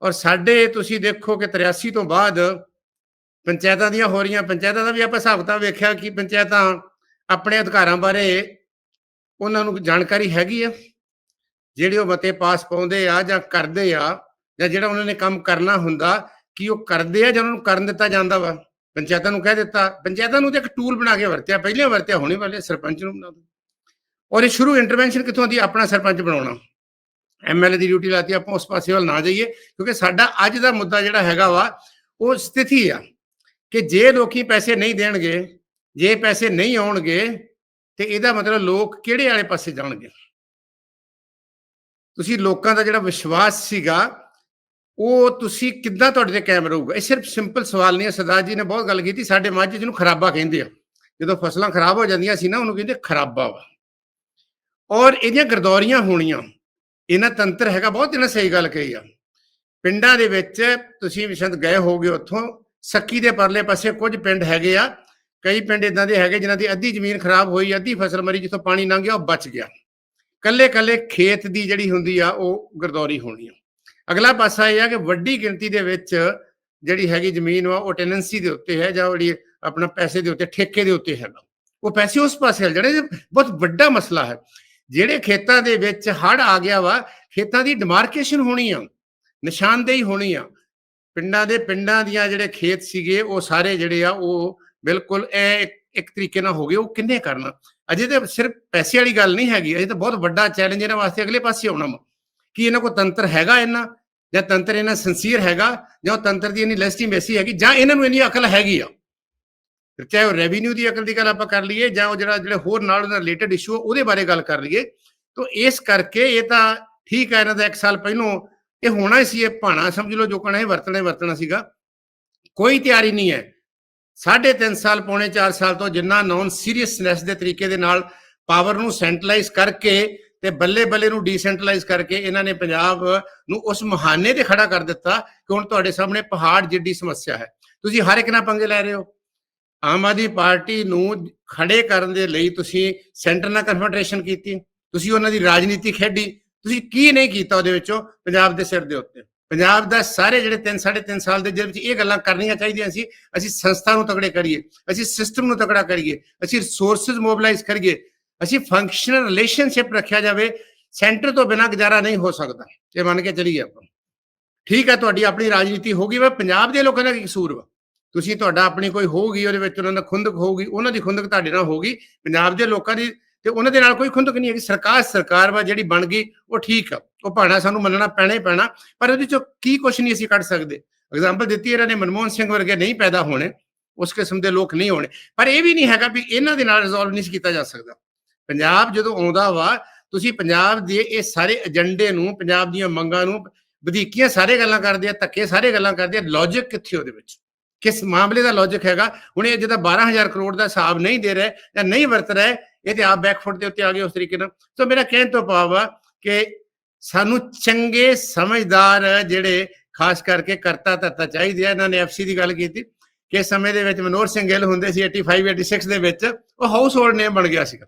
ਔਰ ਸਾਡੇ, ਤੁਸੀਂ ਦੇਖੋ ਕਿ 83 ਤੋਂ ਬਾਅਦ ਪੰਚਾਇਤਾਂ ਦੀਆਂ ਹੋ ਰਹੀਆਂ, ਪੰਚਾਇਤਾਂ ਦਾ ਵੀ ਆਪਾਂ ਹਿਸਾਬ ਤਾਂ ਵੇਖਿਆ ਕਿ ਪੰਚਾਇਤਾਂ ਆਪਣੇ ਅਧਿਕਾਰਾਂ ਬਾਰੇ ਉਹਨਾਂ ਨੂੰ ਜਾਣਕਾਰੀ ਹੈਗੀ ਆ। ਜਿਹੜੇ ਉਹ ਮਤੇ ਪਾਸ ਪਾਉਂਦੇ ਆ ਜਾਂ ਕਰਦੇ ਆ ਜਾਂ ਜਿਹੜਾ ਉਹਨਾਂ ਨੇ ਕੰਮ ਕਰਨਾ ਹੁੰਦਾ, ਕਿ ਉਹ ਕਰਦੇ ਆ ਜਾਂ ਉਹਨਾਂ ਨੂੰ ਕਰਨ ਦਿੱਤਾ ਜਾਂਦਾ ਵਾ? ਪੰਚਾਇਤਾਂ ਨੂੰ ਕਹਿ ਦਿੱਤਾ। ਪੰਚਾਇਤਾਂ ਨੂੰ ਤੇ ਇੱਕ ਟੂਲ ਬਣਾ ਕੇ ਵਰਤਿਆ ਪਹਿਲਾਂ ਵਰਤਿਆ ਹੋਣੇ ਵਾਲੇ ਸਰਪੰਚ ਨੂੰ ਬਣਾ ਦੋ ਔਰ ਇਹ ਸ਼ੁਰੂ ਇੰਟਰਵੈਂਸ਼ਨ ਕਿੱਥੋਂ ਦੀ ਆਪਣਾ ਸਰਪੰਚ ਬਣਾਉਣਾ। ਐਮਐਲਏ ਦੀ ਡਿਊਟੀ ਲਾਤੀ, ਆਪਾਂ ਉਸ ਪਾਸੇ ਵੱਲ ਨਾ ਜਾਈਏ, ਕਿਉਂਕਿ ਸਾਡਾ ਅੱਜ ਦਾ ਮੁੱਦਾ ਜਿਹੜਾ ਹੈਗਾ ਵਾ, ਉਹ ਸਥਿਤੀ ਆ ਕਿ ਜੇ ਲੋਕੀ ਪੈਸੇ ਨਹੀਂ ਦੇਣਗੇ, ਜੇ ਪੈਸੇ ਨਹੀਂ ਆਉਣਗੇ, ਤੇ ਇਹਦਾ ਮਤਲਬ ਲੋਕ ਕਿਹੜੇ ਵਾਲੇ ਪਾਸੇ ਜਾਣਗੇ? ਤੁਸੀਂ ਲੋਕਾਂ ਦਾ ਜਿਹੜਾ ਵਿਸ਼ਵਾਸ ਸੀਗਾ ਉਹ ਤੁਸੀਂ ਕਿੱਦਾਂ ਤੁਹਾਡੇ ਤੇ ਕਾਇਮ ਰਹੂਗਾ? ਇਹ ਸਿਰਫ ਸਿੰਪਲ ਸਵਾਲ ਨਹੀਂ ਹੈ। ਸਰਦਾਰ ਜੀ ਨੇ ਬਹੁਤ ਗੱਲ ਕੀਤੀ। ਸਾਡੇ ਮਾਝੇ ਜਿਹਨੂੰ ਖਰਾਬਾ ਕਹਿੰਦੇ ਆ, ਜਦੋਂ ਫਸਲਾਂ ਖਰਾਬ ਹੋ ਜਾਂਦੀਆਂ ਸੀ ਨਾ, ਉਹਨੂੰ ਕਹਿੰਦੇ ਖਰਾਬਾ ਵਾ। ਔਰ ਇਹਦੀਆਂ ਗਰਦੌਰੀਆਂ ਹੋਣੀਆਂ। ਇਹਨਾਂ ਤੰਤਰ ਹੈਗਾ, ਬਹੁਤ ਇਹਨਾਂ ਸਹੀ ਗੱਲ ਕਹੀ ਆ। ਪਿੰਡਾਂ ਦੇ ਵਿੱਚ ਤੁਸੀਂ ਵਿਸ਼ੰਦ ਗਏ ਹੋਗੇ ਉੱਥੋਂ, ਸੱਕੀ ਦੇ ਪਰਲੇ ਪਾਸੇ ਕੁਝ ਪਿੰਡ ਹੈਗੇ ਆ। ਕਈ ਪਿੰਡ ਇਦਾਂ ਦੇ ਹੈਗੇ ਜਿਨ੍ਹਾਂ ਦੀ ਅੱਧੀ ਜ਼ਮੀਨ ਖਰਾਬ ਹੋਈ, ਅੱਧੀ ਫਸਲ ਮਰੀ, ਜਿੱਥੋਂ ਪਾਣੀ ਲੰਘ ਗਿਆ, ਉਹ ਬਚ ਗਿਆ। ਕੱਲੇ ਕੱਲੇ ਖੇਤ ਦੀ ਜਿਹੜੀ ਹੁੰਦੀ ਆ, ਉਹ ਗਰਦੌਰੀ ਹੋਣੀ ਆ। ਅਗਲਾ ਪਾਸਾ ਇਹ ਆ ਕਿ ਵੱਡੀ ਗਿਣਤੀ ਦੇ ਵਿੱਚ ਜਿਹੜੀ ਹੈਗੀ ਜ਼ਮੀਨ ਵਾ, ਉਹ ਟੈਨੈਂਸੀ ਦੇ ਉੱਤੇ ਹੈ ਜਾਂ ਜਿਹੜੀ ਆਪਣਾ ਪੈਸੇ ਦੇ ਉੱਤੇ, ਠੇਕੇ ਦੇ ਉੱਤੇ ਹੈਗਾ। ਉਹ ਪੈਸੇ ਉਸ ਪਾਸੇ ਹਲ ਜਿਹੜੇ ਬਹੁਤ ਵੱਡਾ ਮਸਲਾ ਹੈ। ਜਿਹੜੇ ਖੇਤਾਂ ਦੇ ਵਿੱਚ ਹੜ ਆ ਗਿਆ ਵਾ, ਖੇਤਾਂ ਦੀ ਡਿਮਾਰਕੇਸ਼ਨ ਹੋਣੀ ਆ, ਨਿਸ਼ਾਨਦੇਹੀ ਹੋਣੀ ਆ। ਪਿੰਡਾਂ ਦੇ ਪਿੰਡਾਂ ਦੀਆਂ ਜਿਹੜੇ ਖੇਤ ਸੀਗੇ, ਉਹ ਸਾਰੇ ਜਿਹੜੇ ਆ, ਉਹ ਬਿਲਕੁਲ ਇਹ ਇੱਕ- ਇੱਕ ਤਰੀਕੇ ਨਾਲ ਹੋ ਗਏ, ਉਹ ਕਿੰਨੇ ਕਰਨਾ? ਅਜੇ ਤਾਂ ਸਿਰਫ ਪੈਸੇ ਵਾਲੀ ਗੱਲ ਨਹੀਂ ਹੈਗੀ, ਅਜੇ ਤਾਂ ਬਹੁਤ ਵੱਡਾ ਚੈਲੰਜ ਇਹਨਾਂ ਵਾਸਤੇ ਅਗਲੇ ਪਾਸੇ ਆਉਣਾ ਵਾ। ਕਿ ਇਹਨਾਂ ਕੋਲ ਤੰਤਰ ਹੈਗਾ ਇਹਨਾਂ ਜਾਂ ਤੰਤਰ ਇਹਨਾਂ ਸਿੰਸੀਅਰ ਹੈਗਾ, ਜਾਂ ਉਹ ਤੰਤਰ ਦੀ ਇੰਨੀ ਲੈਸਟੀਮੇਸੀ ਹੈਗੀ, ਜਾਂ ਇਹਨਾਂ ਨੂੰ ਇੰਨੀ ਅਕਲ ਹੈਗੀ ਆ। ਚਾਹੇ ਉਹ ਰੈਵਨਿਊ ਦੀ ਅਕਲ ਦੀ ਗੱਲ ਆਪਾਂ ਕਰ ਲਈਏ, ਜਾਂ ਉਹ ਜਿਹੜਾ, ਜਿਹੜੇ ਹੋਰ ਨਾਲ ਉਹਨਾਂ ਰਿਲੇਟਡ ਇਸ਼ੂ ਉਹਦੇ ਬਾਰੇ ਗੱਲ ਕਰ ਲਈਏ, ਤਾਂ ਇਸ ਕਰਕੇ ਇਹ ਤਾਂ ਠੀਕ ਹੈ ਇਹਨਾਂ ਦਾ ਇੱਕ ਸਾਲ ਪਹਿਲੋਂ, ਇਹ ਹੋਣਾ ਹੀ ਸੀ, ਇਹ ਭਾਣਾ ਸਮਝ ਲਓ, ਜੋ ਕਹਣਾ ਇਹ ਵਰਤਣਾ ਹੀ ਵਰਤਣਾ ਸੀਗਾ। ਕੋਈ ਤਿਆਰੀ ਨਹੀਂ ਹੈ। ਸਾਢੇ ਤਿੰਨ ਸਾਲ, ਪੌਣੇ 4 ਸਾਲ ਤੋਂ ਜਿੰਨਾ ਨੌਨ ਸੀਰੀਅਸਨੈਸ ਦੇ ਤਰੀਕੇ ਦੇ ਨਾਲ ਪਾਵਰ ਨੂੰ ਸੈਂਟਰਲਾਈਜ਼ ਕਰਕੇ ਤੇ ਬੱਲੇ ਬੱਲੇ ਨੂੰ ਡੀਸੈਂਟਰਲਾਈਜ਼ ਕਰਕੇ ਇਹਨਾਂ ਨੇ ਪੰਜਾਬ ਨੂੰ ਉਸ ਮਹਾਨੇ ਤੇ ਖੜਾ ਕਰ ਦਿੱਤਾ ਕਿ ਹੁਣ ਤੁਹਾਡੇ ਸਾਹਮਣੇ ਪਹਾੜ ਜਿੱਡੀ ਸਮੱਸਿਆ ਹੈ। ਤੁਸੀਂ ਹਰ ਇੱਕ ਨਾਲ ਪੰਗੇ ਲੈ ਰਹੇ ਹੋ। ਆਮ ਆਦਮੀ ਪਾਰਟੀ ਨੂੰ ਖੜੇ ਕਰਨ ਦੇ ਲਈ ਤੁਸੀਂ ਸੈਂਟਰ ਨਾਲ ਕਨਫੈਡਰੇਸ਼ਨ ਕੀਤੀ, ਤੁਸੀਂ ਉਹਨਾਂ ਦੀ ਰਾਜਨੀਤੀ ਖੇਡੀ, ਤੁਸੀਂ ਕੀ ਨਹੀਂ ਕੀਤਾ ਉਹਦੇ ਵਿੱਚੋਂ ਪੰਜਾਬ ਦੇ ਸਿਰ ਦੇ ਉੱਤੇ? ਪੰਜਾਬ ਦਾ ਸਾਰੇ ਜਿਹੜੇ 3 3.5 ਸਾਲ ਦੇ ਜਿਹਦੇ ਵਿੱਚ ਇਹ ਗੱਲਾਂ ਕਰਨੀਆਂ ਚਾਹੀਦੀਆਂ ਸੀ, ਅਸੀਂ ਸੰਸਥਾ ਨੂੰ ਤਕੜੇ ਕਰੀਏ, ਅਸੀਂ ਸਿਸਟਮ ਨੂੰ ਤਕੜਾ ਕਰੀਏ, ਅਸੀਂ ਰਿਸੋਰਸਸ ਮੋਬਿਲਾਈਜ਼ ਕਰੀਏ ਅਸੀਂ ਫੰਕਸ਼ਨਲ ਰਿਲੇਸ਼ਨਸ਼ਿਪ ਰੱਖਿਆ ਜਾਵੇ ਸੈਂਟਰ ਤੋਂ ਬਿਨਾਂ ਗੁਜ਼ਾਰਾ ਨਹੀਂ ਹੋ ਸਕਦਾ। ਇਹ ਮੰਨ ਕੇ ਚਲੀਏ ਆਪਾਂ। ਠੀਕ ਹੈ, ਤੁਹਾਡੀ ਆਪਣੀ ਰਾਜਨੀਤੀ ਹੋਗੀ ਵਾ, ਪੰਜਾਬ ਦੇ ਲੋਕਾਂ ਦਾ ਕੀ ਕਸੂਰ ਵਾ? ਤੁਸੀਂ ਤੁਹਾਡਾ ਆਪਣੀ ਕੋਈ ਹੋਊਗੀ, ਉਹਦੇ ਵਿੱਚ ਉਹਨਾਂ ਦਾ ਖੁੰਦਕ ਹੋਊਗੀ, ਉਹਨਾਂ ਦੀ ਖੁੰਦਕ ਤੁਹਾਡੇ ਨਾਲ ਹੋਊਗੀ, ਪੰਜਾਬ ਦੇ ਲੋਕਾਂ ਦੀ ਤੇ ਉਹਨਾਂ ਦੇ ਨਾਲ ਕੋਈ ਖੁੰਦਕ ਨਹੀਂ ਹੈਗੀ। ਸਰਕਾਰ ਸਰਕਾਰ ਵਾ, ਜਿਹੜੀ ਬਣ ਗਈ, ਉਹ ਠੀਕ ਆ। ਉਹ ਭਾਣਾ ਸਾਨੂੰ ਮੰਨਣਾ ਪੈਣਾ ਹੀ ਪੈਣਾ, ਪਰ ਉਹਦੇ ਚੋਂ ਕੀ ਕੁਝ ਨਹੀਂ ਅਸੀਂ ਕੱਢ ਸਕਦੇ। ਐਗਜ਼ਾਮਪਲ ਦਿੱਤੀ ਇਹਨਾਂ ਨੇ, ਮਨਮੋਹਨ ਸਿੰਘ ਵਰਗੇ ਨਹੀਂ ਪੈਦਾ ਹੋਣੇ, ਉਸ ਕਿਸਮ ਦੇ ਲੋਕ ਨਹੀਂ ਹੋਣੇ। ਪਰ ਇਹ ਵੀ ਨਹੀਂ ਹੈਗਾ ਵੀ ਇਹਨਾਂ ਦੇ ਨਾਲ ਰਿਜ਼ੋਲਵ ਨਹੀਂ ਸੀ ਕੀਤਾ ਜਾ ਸਕਦਾ। ਪੰਜਾਬ ਜਦੋਂ ਆਉਂਦਾ ਵਾ, ਤੁਸੀਂ ਪੰਜਾਬ ਦੇ ਇਹ ਸਾਰੇ ਏਜੰਡੇ ਨੂੰ, ਪੰਜਾਬ ਦੀਆਂ ਮੰਗਾਂ ਨੂੰ, ਵਧੀਕੀਆਂ ਸਾਰੇ ਗੱਲਾਂ ਕਰਦੇ ਆ, ਧੱਕੇ ਸਾਰੇ ਗੱਲਾਂ ਕਰਦੇ ਆ ਲੌਜੀਕ ਕਿੱਥੇ ਉਹਦੇ ਵਿੱਚ? ਕਿਸ ਮਾਮਲੇ ਦਾ ਲੌਜੀਕ ਹੈਗਾ? ਹੁਣ ਇਹ ਜਿਹਦਾ 12000 ਕਰੋੜ ਦਾ ਹਿਸਾਬ ਨਹੀਂ ਦੇ ਰਿਹਾ ਜਾਂ ਨਹੀਂ ਵਰਤ ਰਿਹਾ, ਇਹ ਤੇ ਆਪ ਬੈਕਫੁੱਟ ਦੇ ਉੱਤੇ ਆ ਗਏ ਉਸ ਤਰੀਕੇ ਨਾਲ। ਸੋ ਮੇਰਾ ਕਹਿਣ ਤੋਂ ਭਾਵ ਆ ਕਿ ਸਾਨੂੰ ਚੰਗੇ ਸਮਝਦਾਰ ਜਿਹੜੇ, ਖਾਸ ਕਰਕੇ ਕਰਤਾ ਧਰਤਾ ਚਾਹੀਦੇ ਆ, ਇਹਨਾਂ ਨੇ ਐਫਸੀ ਦੀ ਗੱਲ ਕੀਤੀ, ਕਿ ਸਮੇਂ ਦੇ ਵਿੱਚ ਮਨੋਹਰ ਸਿੰਘ ਗਿੱਲ ਹੁੰਦੇ ਸੀ 85 86 ਦੇ ਵਿੱਚ, ਉਹ ਹਾਊਸ ਹੋਲਡ ਨੇਮ ਬਣ ਗਿਆ ਸੀਗਾ।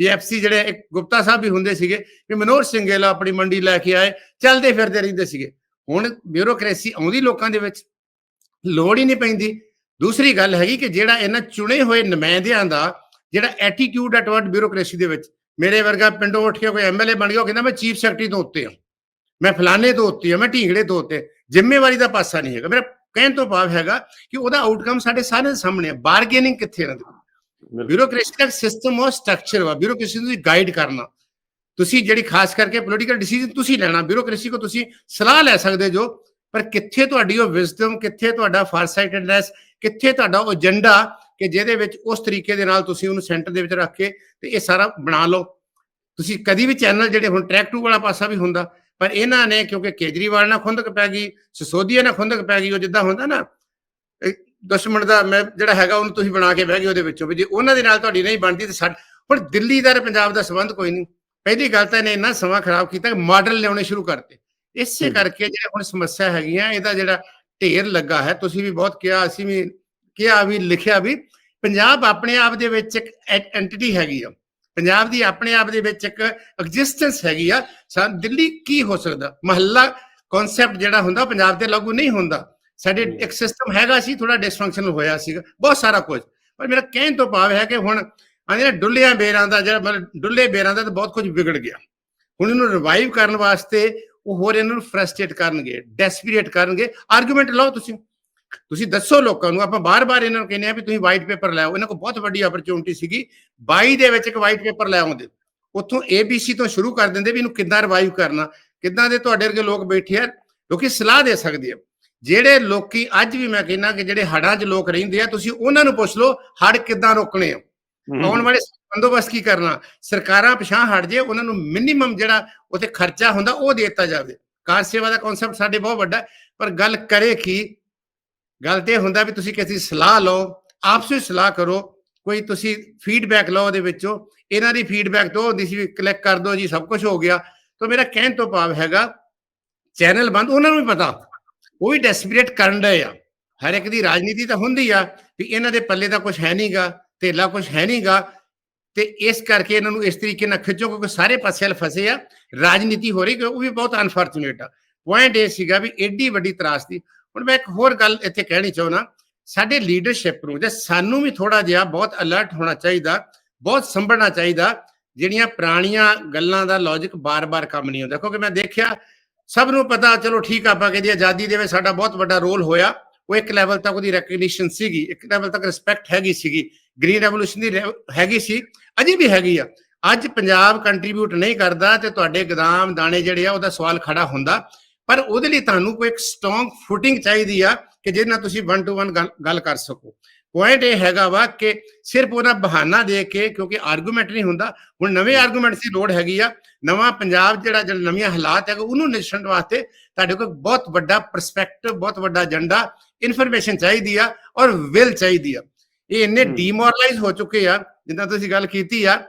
ਇਹ ਐਫਸੀ ਜਿਹੜੇ ਗੁਪਤਾ ਸਾਹਿਬ ਵੀ ਹੁੰਦੇ ਸੀਗੇ ਵੀ ਮਨੋਹਰ ਸਿੰਘ ਆਪਣੀ ਮੰਡੀ ਲੈ ਕੇ ਆਏ, ਚੱਲਦੇ ਫਿਰਦੇ ਰਹਿੰਦੇ ਸੀਗੇ। ਹੁਣ ਬਿਊਰੋਕ੍ਰੇਸੀ ਆਉਂਦੀ ਲੋਕਾਂ ਦੇ ਵਿੱਚ, ਲੋੜ ਹੀ ਨਹੀਂ ਪੈਂਦੀ। ਦੂਸਰੀ ਗੱਲ ਹੈਗੀ ਕਿ ਜਿਹੜਾ ਇਹਨਾਂ ਚੁਣੇ ਹੋਏ ਨੁਮਾਇੰਦਿਆਂ ਦਾ, ਜਿਹੜਾ ਐਟੀਟਿਊਡ ਹੈ ਟਵਰਡ ਬਿਊਰੋਕ੍ਰੇਸੀ ਦੇ ਵਿੱਚ, ਮੇਰੇ ਵਰਗਾ ਪਿੰਡੋਂ ਉੱਠ ਕੇ ਕੋਈ ਐਮਐਲਏ ਬਣ ਗਿਆ, ਉਹ ਕਹਿੰਦਾ ਮੈਂ ਚੀਫ ਸੈਕਟਰੀ ਤੋਂ ਉੱਤੇ ਹਾਂ। ਮੈਂ ਫਲਾਣੇ ਤੋਂ ਉੱਤੇ ਹਾਂ, ਮੈਂ ਢੀਂਗੜੇ ਤੋਂ ਉੱਤੇ ਜ਼ਿੰਮੇਵਾਰੀ ਦਾ ਪਾਸਾ ਨਹੀਂ ਹੈਗਾ। ਮੇਰਾ ਕਹਿਣ ਤੋਂ ਭਾਵ ਹੈਗਾ ਕਿ ਉਹਦਾ ਆਊਟਕਮ ਸਾਡੇ ਸਾਰਿਆਂ ਦੇ ਸਾਹਮਣੇ ਹੈ। ਬਾਰਗੇਨਿੰਗ ਕਿੱਥੇ ਰਹਿੰਦੀ? ਬਿਊਰੋਕ੍ਰੇਸੀ ਦਾ ਸਿਸਟਮ ਉਹ ਸਟਰਕਚਰ ਵਾ। ਬਿਊਰੋਕ੍ਰੇਸੀ ਨੂੰ ਗਾਈਡ ਕਰਨਾ। ਤੁਸੀਂ ਜਿਹੜੀ ਖਾਸ ਕਰਕੇ ਪੋਲੀਟੀਕਲ ਡਿਸੀਜਨ ਤੁਸੀਂ ਲੈਣਾ। ਬਿਊਰੋਕ੍ਰੇਸੀ ਕੋ ਤੁਸੀਂ ਸਲਾਹ ਲੈ ਸਕਦੇ ਜੋ, ਪਰ ਕਿੱਥੇ ਤੁਹਾਡੀ ਉਹ ਵਿਜ਼ਡਮ ਕਿੱਥੇ ਤੁਹਾਡਾ ਫਾਰਸਾਈਟਡਨੈਸ ਕਿੱਥੇ ਤੁਹਾਡਾ ਉਹ ਏਜੰਡਾ ਕਿ ਜਿਹਦੇ ਵਿੱਚ ਉਸ ਤਰੀਕੇ ਦੇ ਨਾਲ ਤੁਸੀਂ ਉਹਨੂੰ ਸੈਂਟਰ ਦੇ ਵਿੱਚ ਰੱਖ ਕੇ ਤੇ ਇਹ ਸਾਰਾ ਬਣਾ ਲਓ। ਤੁਸੀਂ ਕਦੀ ਵੀ ਚੈਨਲ ਜਿਹੜੇ ਹੁਣ ਟਰੈਕ ਟੂ ਵਾਲਾ ਪਾਸਾ ਵੀ ਹੁੰਦਾ, ਪਰ ਇਹਨਾਂ ਨੇ ਕਿਉਂਕਿ ਕੇਜਰੀਵਾਲ ਨਾਲ ਖੁੰਦਕ ਪੈ ਗਈ, ਸਿਸੋਦੀਆ ਨਾਲ ਖੁੰਦਕ ਪੈ ਗਈ, ਉਹ ਜਿੱਦਾਂ ਹੁੰਦਾ ਨਾ ਦੁਸ਼ਮਣ ਦਾ ਮੈਂ ਜਿਹੜਾ ਹੈਗਾ ਉਹਨੂੰ ਤੁਸੀਂ ਬਣਾ ਕੇ ਬਹਿ ਗਏ ਉਹਦੇ ਵਿੱਚੋਂ ਵੀ ਜੇ ਉਹਨਾਂ ਦੇ ਨਾਲ ਤੁਹਾਡੀ ਨਹੀਂ ਬਣਦੀ ਤੇ ਸਾਡ ਹੁਣ ਦਿੱਲੀ ਦਾ ਤੇ ਪੰਜਾਬ ਦਾ ਸੰਬੰਧ ਕੋਈ ਨਹੀਂ। ਪਹਿਲੀ ਗੱਲ ਤਾਂ ਇਹਨੇ ਇੰਨਾ ਸਮਾਂ ਖਰਾਬ ਕੀਤਾ ਕਿ ਮਾਡਲ ਲਿਆਉਣੇ ਸ਼ੁਰੂ ਕਰਤੇ। ਇਸੇ। ਕਰਕੇ ਜਿਹੜੇ ਹੁਣ ਸਮੱਸਿਆ ਹੈਗੀਆਂ ਇਹਦਾ ਜਿਹੜਾ ਢੇਰ ਲੱਗਾ ਹੈ ਤੁਸੀਂ ਵੀ ਬਹੁਤ ਕਿਹਾ ਅਸੀਂ ਵੀ ਕਿਹਾ ਵੀ ਲਿਖਿਆ ਵੀ ਪੰਜਾਬ ਆਪਣੇ ਆਪ ਦੇ ਵਿੱਚ ਇੱਕ ਐਂਟੀਟੀ ਹੈਗੀ ਆ। ਪੰਜਾਬ ਦੀ ਆਪਣੇ ਆਪ ਦੇ ਵਿੱਚ ਇੱਕ ਐਗਜ਼ਿਸਟੈਂਸ ਹੈਗੀ ਆ। ਸਾ ਦਿੱਲੀ ਕੀ ਹੋ ਸਕਦਾ? ਮਹੱਲਾ ਕਨਸੈਪਟ ਜਿਹੜਾ ਹੁੰਦਾ ਪੰਜਾਬ ਤੇ ਲਾਗੂ ਨਹੀਂ ਹੁੰਦਾ। ਸਾਡੇ। ਇੱਕ ਸਿਸਟਮ ਹੈਗਾ ਸੀ ਥੋੜਾ ਡਿਸਫੰਕਸ਼ਨਲ ਹੋਇਆ ਸੀਗਾ ਬਹੁਤ ਸਾਰਾ ਕੁਝ ਪਰ ਮੇਰਾ ਕਹਿਣ ਤੋਂ ਭਾਵ ਹੈ ਕਿ ਹੁਣ ਆਂਦੇ ਨੇ ਡੁੱਲਿਆਂ ਬੇਰਾਂ ਦਾ ਜਿਹੜਾ ਮਤਲਬ ਡੁੱਲੇ ਬੇਰਾਂ ਦਾ ਤਾਂ ਬਹੁਤ ਕੁਝ ਵਿਗੜ ਗਿਆ। ਹੁਣ ਇਹਨੂੰ ਰਿਵਾਈਵ ਕਰਨ ਵਾਸਤੇ ਉਹ ਹੋਰ ਇਹਨਾਂ ਨੂੰ ਫਰਸਟ੍ਰੇਟ ਕਰਨਗੇ ਡੈਸਪੀਰੇਟ ਕਰਨਗੇ। ਆਰਗੂਮੈਂਟ ਲਓ ਤੁਸੀਂ। ਤੁਸੀਂ ਦੱਸੋ ਲੋਕਾਂ ਨੂੰ ਆਪਾਂ ਬਾਰ-ਬਾਰ ਇਹਨਾਂ ਨੂੰ ਕਹਿੰਦੇ ਆ ਵੀ ਤੁਸੀਂ ਵਾਈਟ ਪੇਪਰ ਲੈ ਆਓ। ਇਹਨਾਂ ਕੋਲ ਬਹੁਤ ਵੱਡੀ ਓਪਰਚੁਨਿਟੀ ਸੀਗੀ। 22 ਦੇ ਵਿੱਚ ਇੱਕ ਵਾਈਟ ਪੇਪਰ ਲੈ ਆਉਂਦੇ। ਉੱਥੋਂ ABC ਤੋਂ ਸ਼ੁਰੂ ਕਰ ਦਿੰਦੇ ਵੀ ਇਹਨੂੰ ਕਿੱਦਾਂ ਰਿਵਾਈਵ ਕਰਨਾ। ਕਿੱਦਾਂ ਦੇ ਤੁਹਾਡੇ ਵਰਗੇ ਲੋਕ ਬੈਠੇ ਆ ਲੋਕੀ ਸਲਾਹ ਦੇ ਸਕਦੇ ਆ। ਜਿਹੜੇ ਲੋਕੀ ਅੱਜ ਵੀ ਮੈਂ ਕਹਿੰਦਾ ਕਿ ਜਿਹੜੇ ਹੜਾਂ 'ਚ ਲੋਕ ਰਹਿੰਦੇ ਆ ਤੁਸੀਂ ਉਹਨਾਂ ਨੂੰ ਪੁੱਛ ਲਓ ਹੜ ਕਿੱਦਾਂ ਰੋਕਣੇ ਆ। ਆਉਣ ਵਾਲੇ ਬੰਦੋਬਸਤ ਕੀ ਕਰਨਾ? ਸਰਕਾਰਾਂ ਪਿਛਾਂ ਹਟ ਜੇ ਉਹਨਾਂ ਨੂੰ ਮਿਨੀਮਮ ਜਿਹੜਾ ਉਤੇ ਖਰਚਾ ਹੁੰਦਾ ਉਹ ਦੇ ਦਿੱਤਾ ਜਾਵੇ। ਕਾਰ ਸੇਵਾ ਦਾ ਕਨਸੈਪਟ ਸਾਡੇ ਬਹੁਤ ਵੱਡਾ ਪਰ ਗੱਲ ਕਰੇ ਕੀ? ਗੱਲ ਤੇ ਹੁੰਦਾ ਵੀ ਤੁਸੀਂ ਕਿਸੇ ਸਲਾਹ ਲਓ ਆਪਸ ਵਿੱਚ ਸਲਾਹ ਕਰੋ ਕੋਈ ਤੁਸੀਂ ਫੀਡਬੈਕ ਲਓ ਉਹਦੇ ਵਿੱਚੋਂ ਇਹਨਾਂ ਦੀ ਫੀਡਬੈਕ ਤੋਂ ਹੁੰਦੀ ਸੀ ਵੀ ਕਲਿੱਕ ਕਰ ਦਿਓ ਜੀ ਸਭ ਕੁਝ ਹੋ ਗਿਆ। ਤਾਂ ਮੇਰਾ ਕਹਿਣ ਤੋਂ ਭਾਵ ਹੈਗਾ ਚੈਨਲ ਬੰਦ ਉਹਨਾਂ ਨੂੰ ਵੀ ਪਤਾ। ਉਹ ਵੀ ਡੈਸਪੀਰੇਟ ਕਰਨ ਡਏ ਆ। ਹਰ ਇੱਕ ਦੀ ਰਾਜਨੀਤੀ ਤਾਂ ਹੁੰਦੀ ਆ ਵੀ ਇਹਨਾਂ ਦੇ ਪੱਲੇ ਦਾ ਕੁਝ ਹੈ ਨਹੀਂਗਾ ਧੇਲਾ ਕੁਝ ਹੈ ਨਹੀਂਗਾ ਤੇ ਇਸ ਕਰਕੇ ਇਹਨਾਂ ਨੂੰ ਇਸ ਤਰੀਕੇ ਨਾਲ ਖਿੱਚੋ ਕਿਉਂਕਿ ਸਾਰੇ ਪਾਸੇ ਹਲ ਫਸੇ ਆ। ਰਾਜਨੀਤੀ ਹੋ ਰਹੀ ਕਿ ਉਹ ਵੀ ਬਹੁਤ ਅਨਫੋਰਚੂਨੇਟ ਆ। ਪੁਆਇੰਟ ਇਹ ਸੀਗਾ ਵੀ ਐਡੀ ਵੱਡੀ ਤਰਾਸਦੀ ਹੁਣ ਮੈਂ ਇੱਕ ਹੋਰ ਗੱਲ ਇੱਥੇ ਕਹਿਣੀ ਚਾਹੁੰਦਾ। ਸਾਡੇ ਲੀਡਰਸ਼ਿਪ ਨੂੰ ਜੇ ਸਾਨੂੰ ਵੀ ਥੋੜਾ ਜਿਹਾ ਬਹੁਤ ਅਲਰਟ ਹੋਣਾ ਚਾਹੀਦਾ, ਬਹੁਤ ਸੰਭਲਣਾ ਚਾਹੀਦਾ, ਜਿਹੜੀਆਂ ਪੁਰਾਣੀਆਂ ਗੱਲਾਂ ਦਾ ਲੌਜੀਕ ਬਾਰ-ਬਾਰ ਕੰਮ ਨਹੀਂ ਹੁੰਦਾ ਕਿਉਂਕਿ ਮੈਂ ਦੇਖਿਆ ਸਭ ਨੂੰ ਪਤਾ, ਚਲੋ ਠੀਕ ਆ, ਆਪਾਂ ਕਹਿੰਦੇ ਆਜ਼ਾਦੀ ਦੇ ਵਿੱਚ ਸਾਡਾ ਬਹੁਤ ਵੱਡਾ ਰੋਲ ਹੋਇਆ। ਉਹ ਇੱਕ ਲੈਵਲ ਤੱਕ ਉਹਦੀ ਰੈਕਗਨੀਸ਼ਨ ਸੀਗੀ, ਇੱਕ ਲੈਵਲ ਤੱਕ ਰਿਸਪੈਕਟ ਹੈਗੀ ਸੀਗੀ। ਗ੍ਰੀਨ ਰੈਵੋਲੂਸ਼ਨ ਦੀ ਰੈ- ਹੈਗੀ ਸੀ, ਅਜੇ ਵੀ ਹੈਗੀ ਆ। ਅੱਜ ਪੰਜਾਬ ਕੰਟਰੀਬਿਊਟ ਨਹੀਂ ਕਰਦਾ ਤੇ ਤੁਹਾਡੇ ਗਦਾਮ ਦਾਣੇ ਜਿਹੜੇ ਆ, ਉਹਦਾ ਸਵਾਲ ਖੜਾ ਹੁੰਦਾ। ਪਰ ਉਹਦੇ ਲਈ ਤੁਹਾਨੂੰ ਕੋਈ ਇੱਕ ਸਟਰੋਂਗ ਫੁਟਿੰਗ ਚਾਹੀਦੀ ਆ ਕਿ ਜਿਹਦੇ ਨਾਲ ਤੁਸੀਂ 1 ਟੂ 1 ਗੱਲ ਕਰ ਸਕੋ। ਪੁਆਇੰਟ ਇਹ ਹੈਗਾ ਵਾ ਕਿ ਸਿਰਫ ਉਹਨਾਂ ਬਹਾਨਾ ਦੇ ਕੇ ਕਿਉਂਕਿ ਆਰਗੂਮੈਂਟ ਨਹੀਂ ਹੁੰਦਾ। ਹੁਣ ਨਵੇਂ ਆਰਗੂਮੈਂਟਸ ਦੀ ਲੋੜ ਹੈਗੀ ਆ। ਨਵਾਂ ਪੰਜਾਬ ਜਿਹੜਾ ਜਿਹੜਾ ਨਵੀਆਂ ਹਾਲਾਤ ਹੈਗਾ ਉਹਨੂੰ ਨਿਸ਼ਚਣ ਵਾਸਤੇ ਤੁਹਾਡੇ ਕੋਲ ਬਹੁਤ ਵੱਡਾ ਪਰਸਪੈਕਟਿਵ ਬਹੁਤ ਵੱਡਾ ਏਜੰਡਾ ਇਨਫੋਰਮੇਸ਼ਨ ਚਾਹੀਦੀ ਆ ਔਰ ਵਿਲ ਚਾਹੀਦੀ ਆ। ਇਹ ਇੰਨੇ। ਡੀਮੋਰਲਾਈਜ਼ ਹੋ ਚੁੱਕੇ ਆ ਜਿੱਦਾਂ ਤੁਸੀਂ ਗੱਲ ਕੀਤੀ ਆ।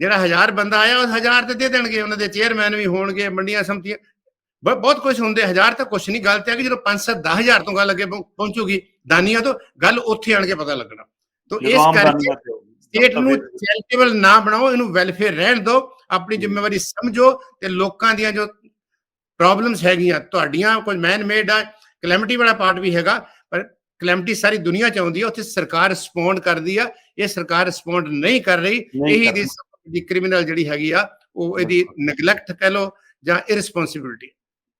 ਜਿਹੜਾ ਹਜ਼ਾਰ ਬੰਦਾ ਆਇਆ ਉਹ ਹਜ਼ਾਰ ਤੇ ਦੇ ਦੇਣਗੇ। ਉਹਨਾਂ ਦੇ ਚੇਅਰਮੈਨ ਵੀ ਹੋਣਗੇ ਮੰਡੀਆਂ ਸੰਮਤੀਆਂ ਬਹੁਤ ਕੁਝ ਹੁੰਦੇ ਹਜ਼ਾਰ ਤਾਂ ਕੁਝ ਨਹੀਂ ਗੱਲ ਤੇ ਆ ਕਿ ਜਦੋਂ 5 7 10 ਹਜ਼ਾਰ ਤੋਂ ਗੱਲ ਅੱਗੇ ਪਹੁੰ- ਪਹੁੰਚੂਗੀ ਦਾਨੀਆਂ ਤੋਂ ਗੱਲ ਉੱਥੇ ਆਣ ਕੇ ਪਤਾ ਲੱਗਣਾ। ਤੋਂ ਇਸ ਕਰਕੇ ਸਟੇਟ ਨੂੰ ਚੈਰੀਟੇਬਲ ਨਾ ਬਣਾਓ ਇਹਨੂੰ ਵੈਲਫੇਅਰ ਰਹਿਣ ਦਿਓ ਆਪਣੀ ਜ਼ਿੰਮੇਵਾਰੀ ਸਮਝੋ ਤੇ ਲੋਕਾਂ ਦੀਆਂ ਜੋ ਪ੍ਰੋਬਲਮਸ ਹੈਗੀਆਂ ਤੁਹਾਡੀਆਂ ਕੋਈ ਮੈਨ ਮੇਡ ਆ ਕਲੈਮਿਟੀ ਵਾਲਾ ਪਾਰਟ ਵੀ ਹੈਗਾ ਪਰ ਕਲੈਮਿਟੀ ਸਾਰੀ ਦੁਨੀਆ ਚ ਆਉਂਦੀ ਹੈ ਉੱਥੇ ਸਰਕਾਰ ਰਿਸਪੌਂਡ ਕਰਦੀ ਆ ਇਹ ਸਰਕਾਰ ਰਿਸਪੌਂਡ ਨਹੀਂ ਕਰ ਰਹੀ ਇਹੀ ਦੀ ਕ੍ਰਿਮੀਨਲ ਜਿਹੜੀ ਹੈਗੀ ਆ ਉਹ ਇਹਦੀ ਨੈਗਲੈਕਟ ਕਹਿ ਲੋ ਜਾਂ ਇਰਰਿਸਪੌਂਸਿਬਿਲਟੀ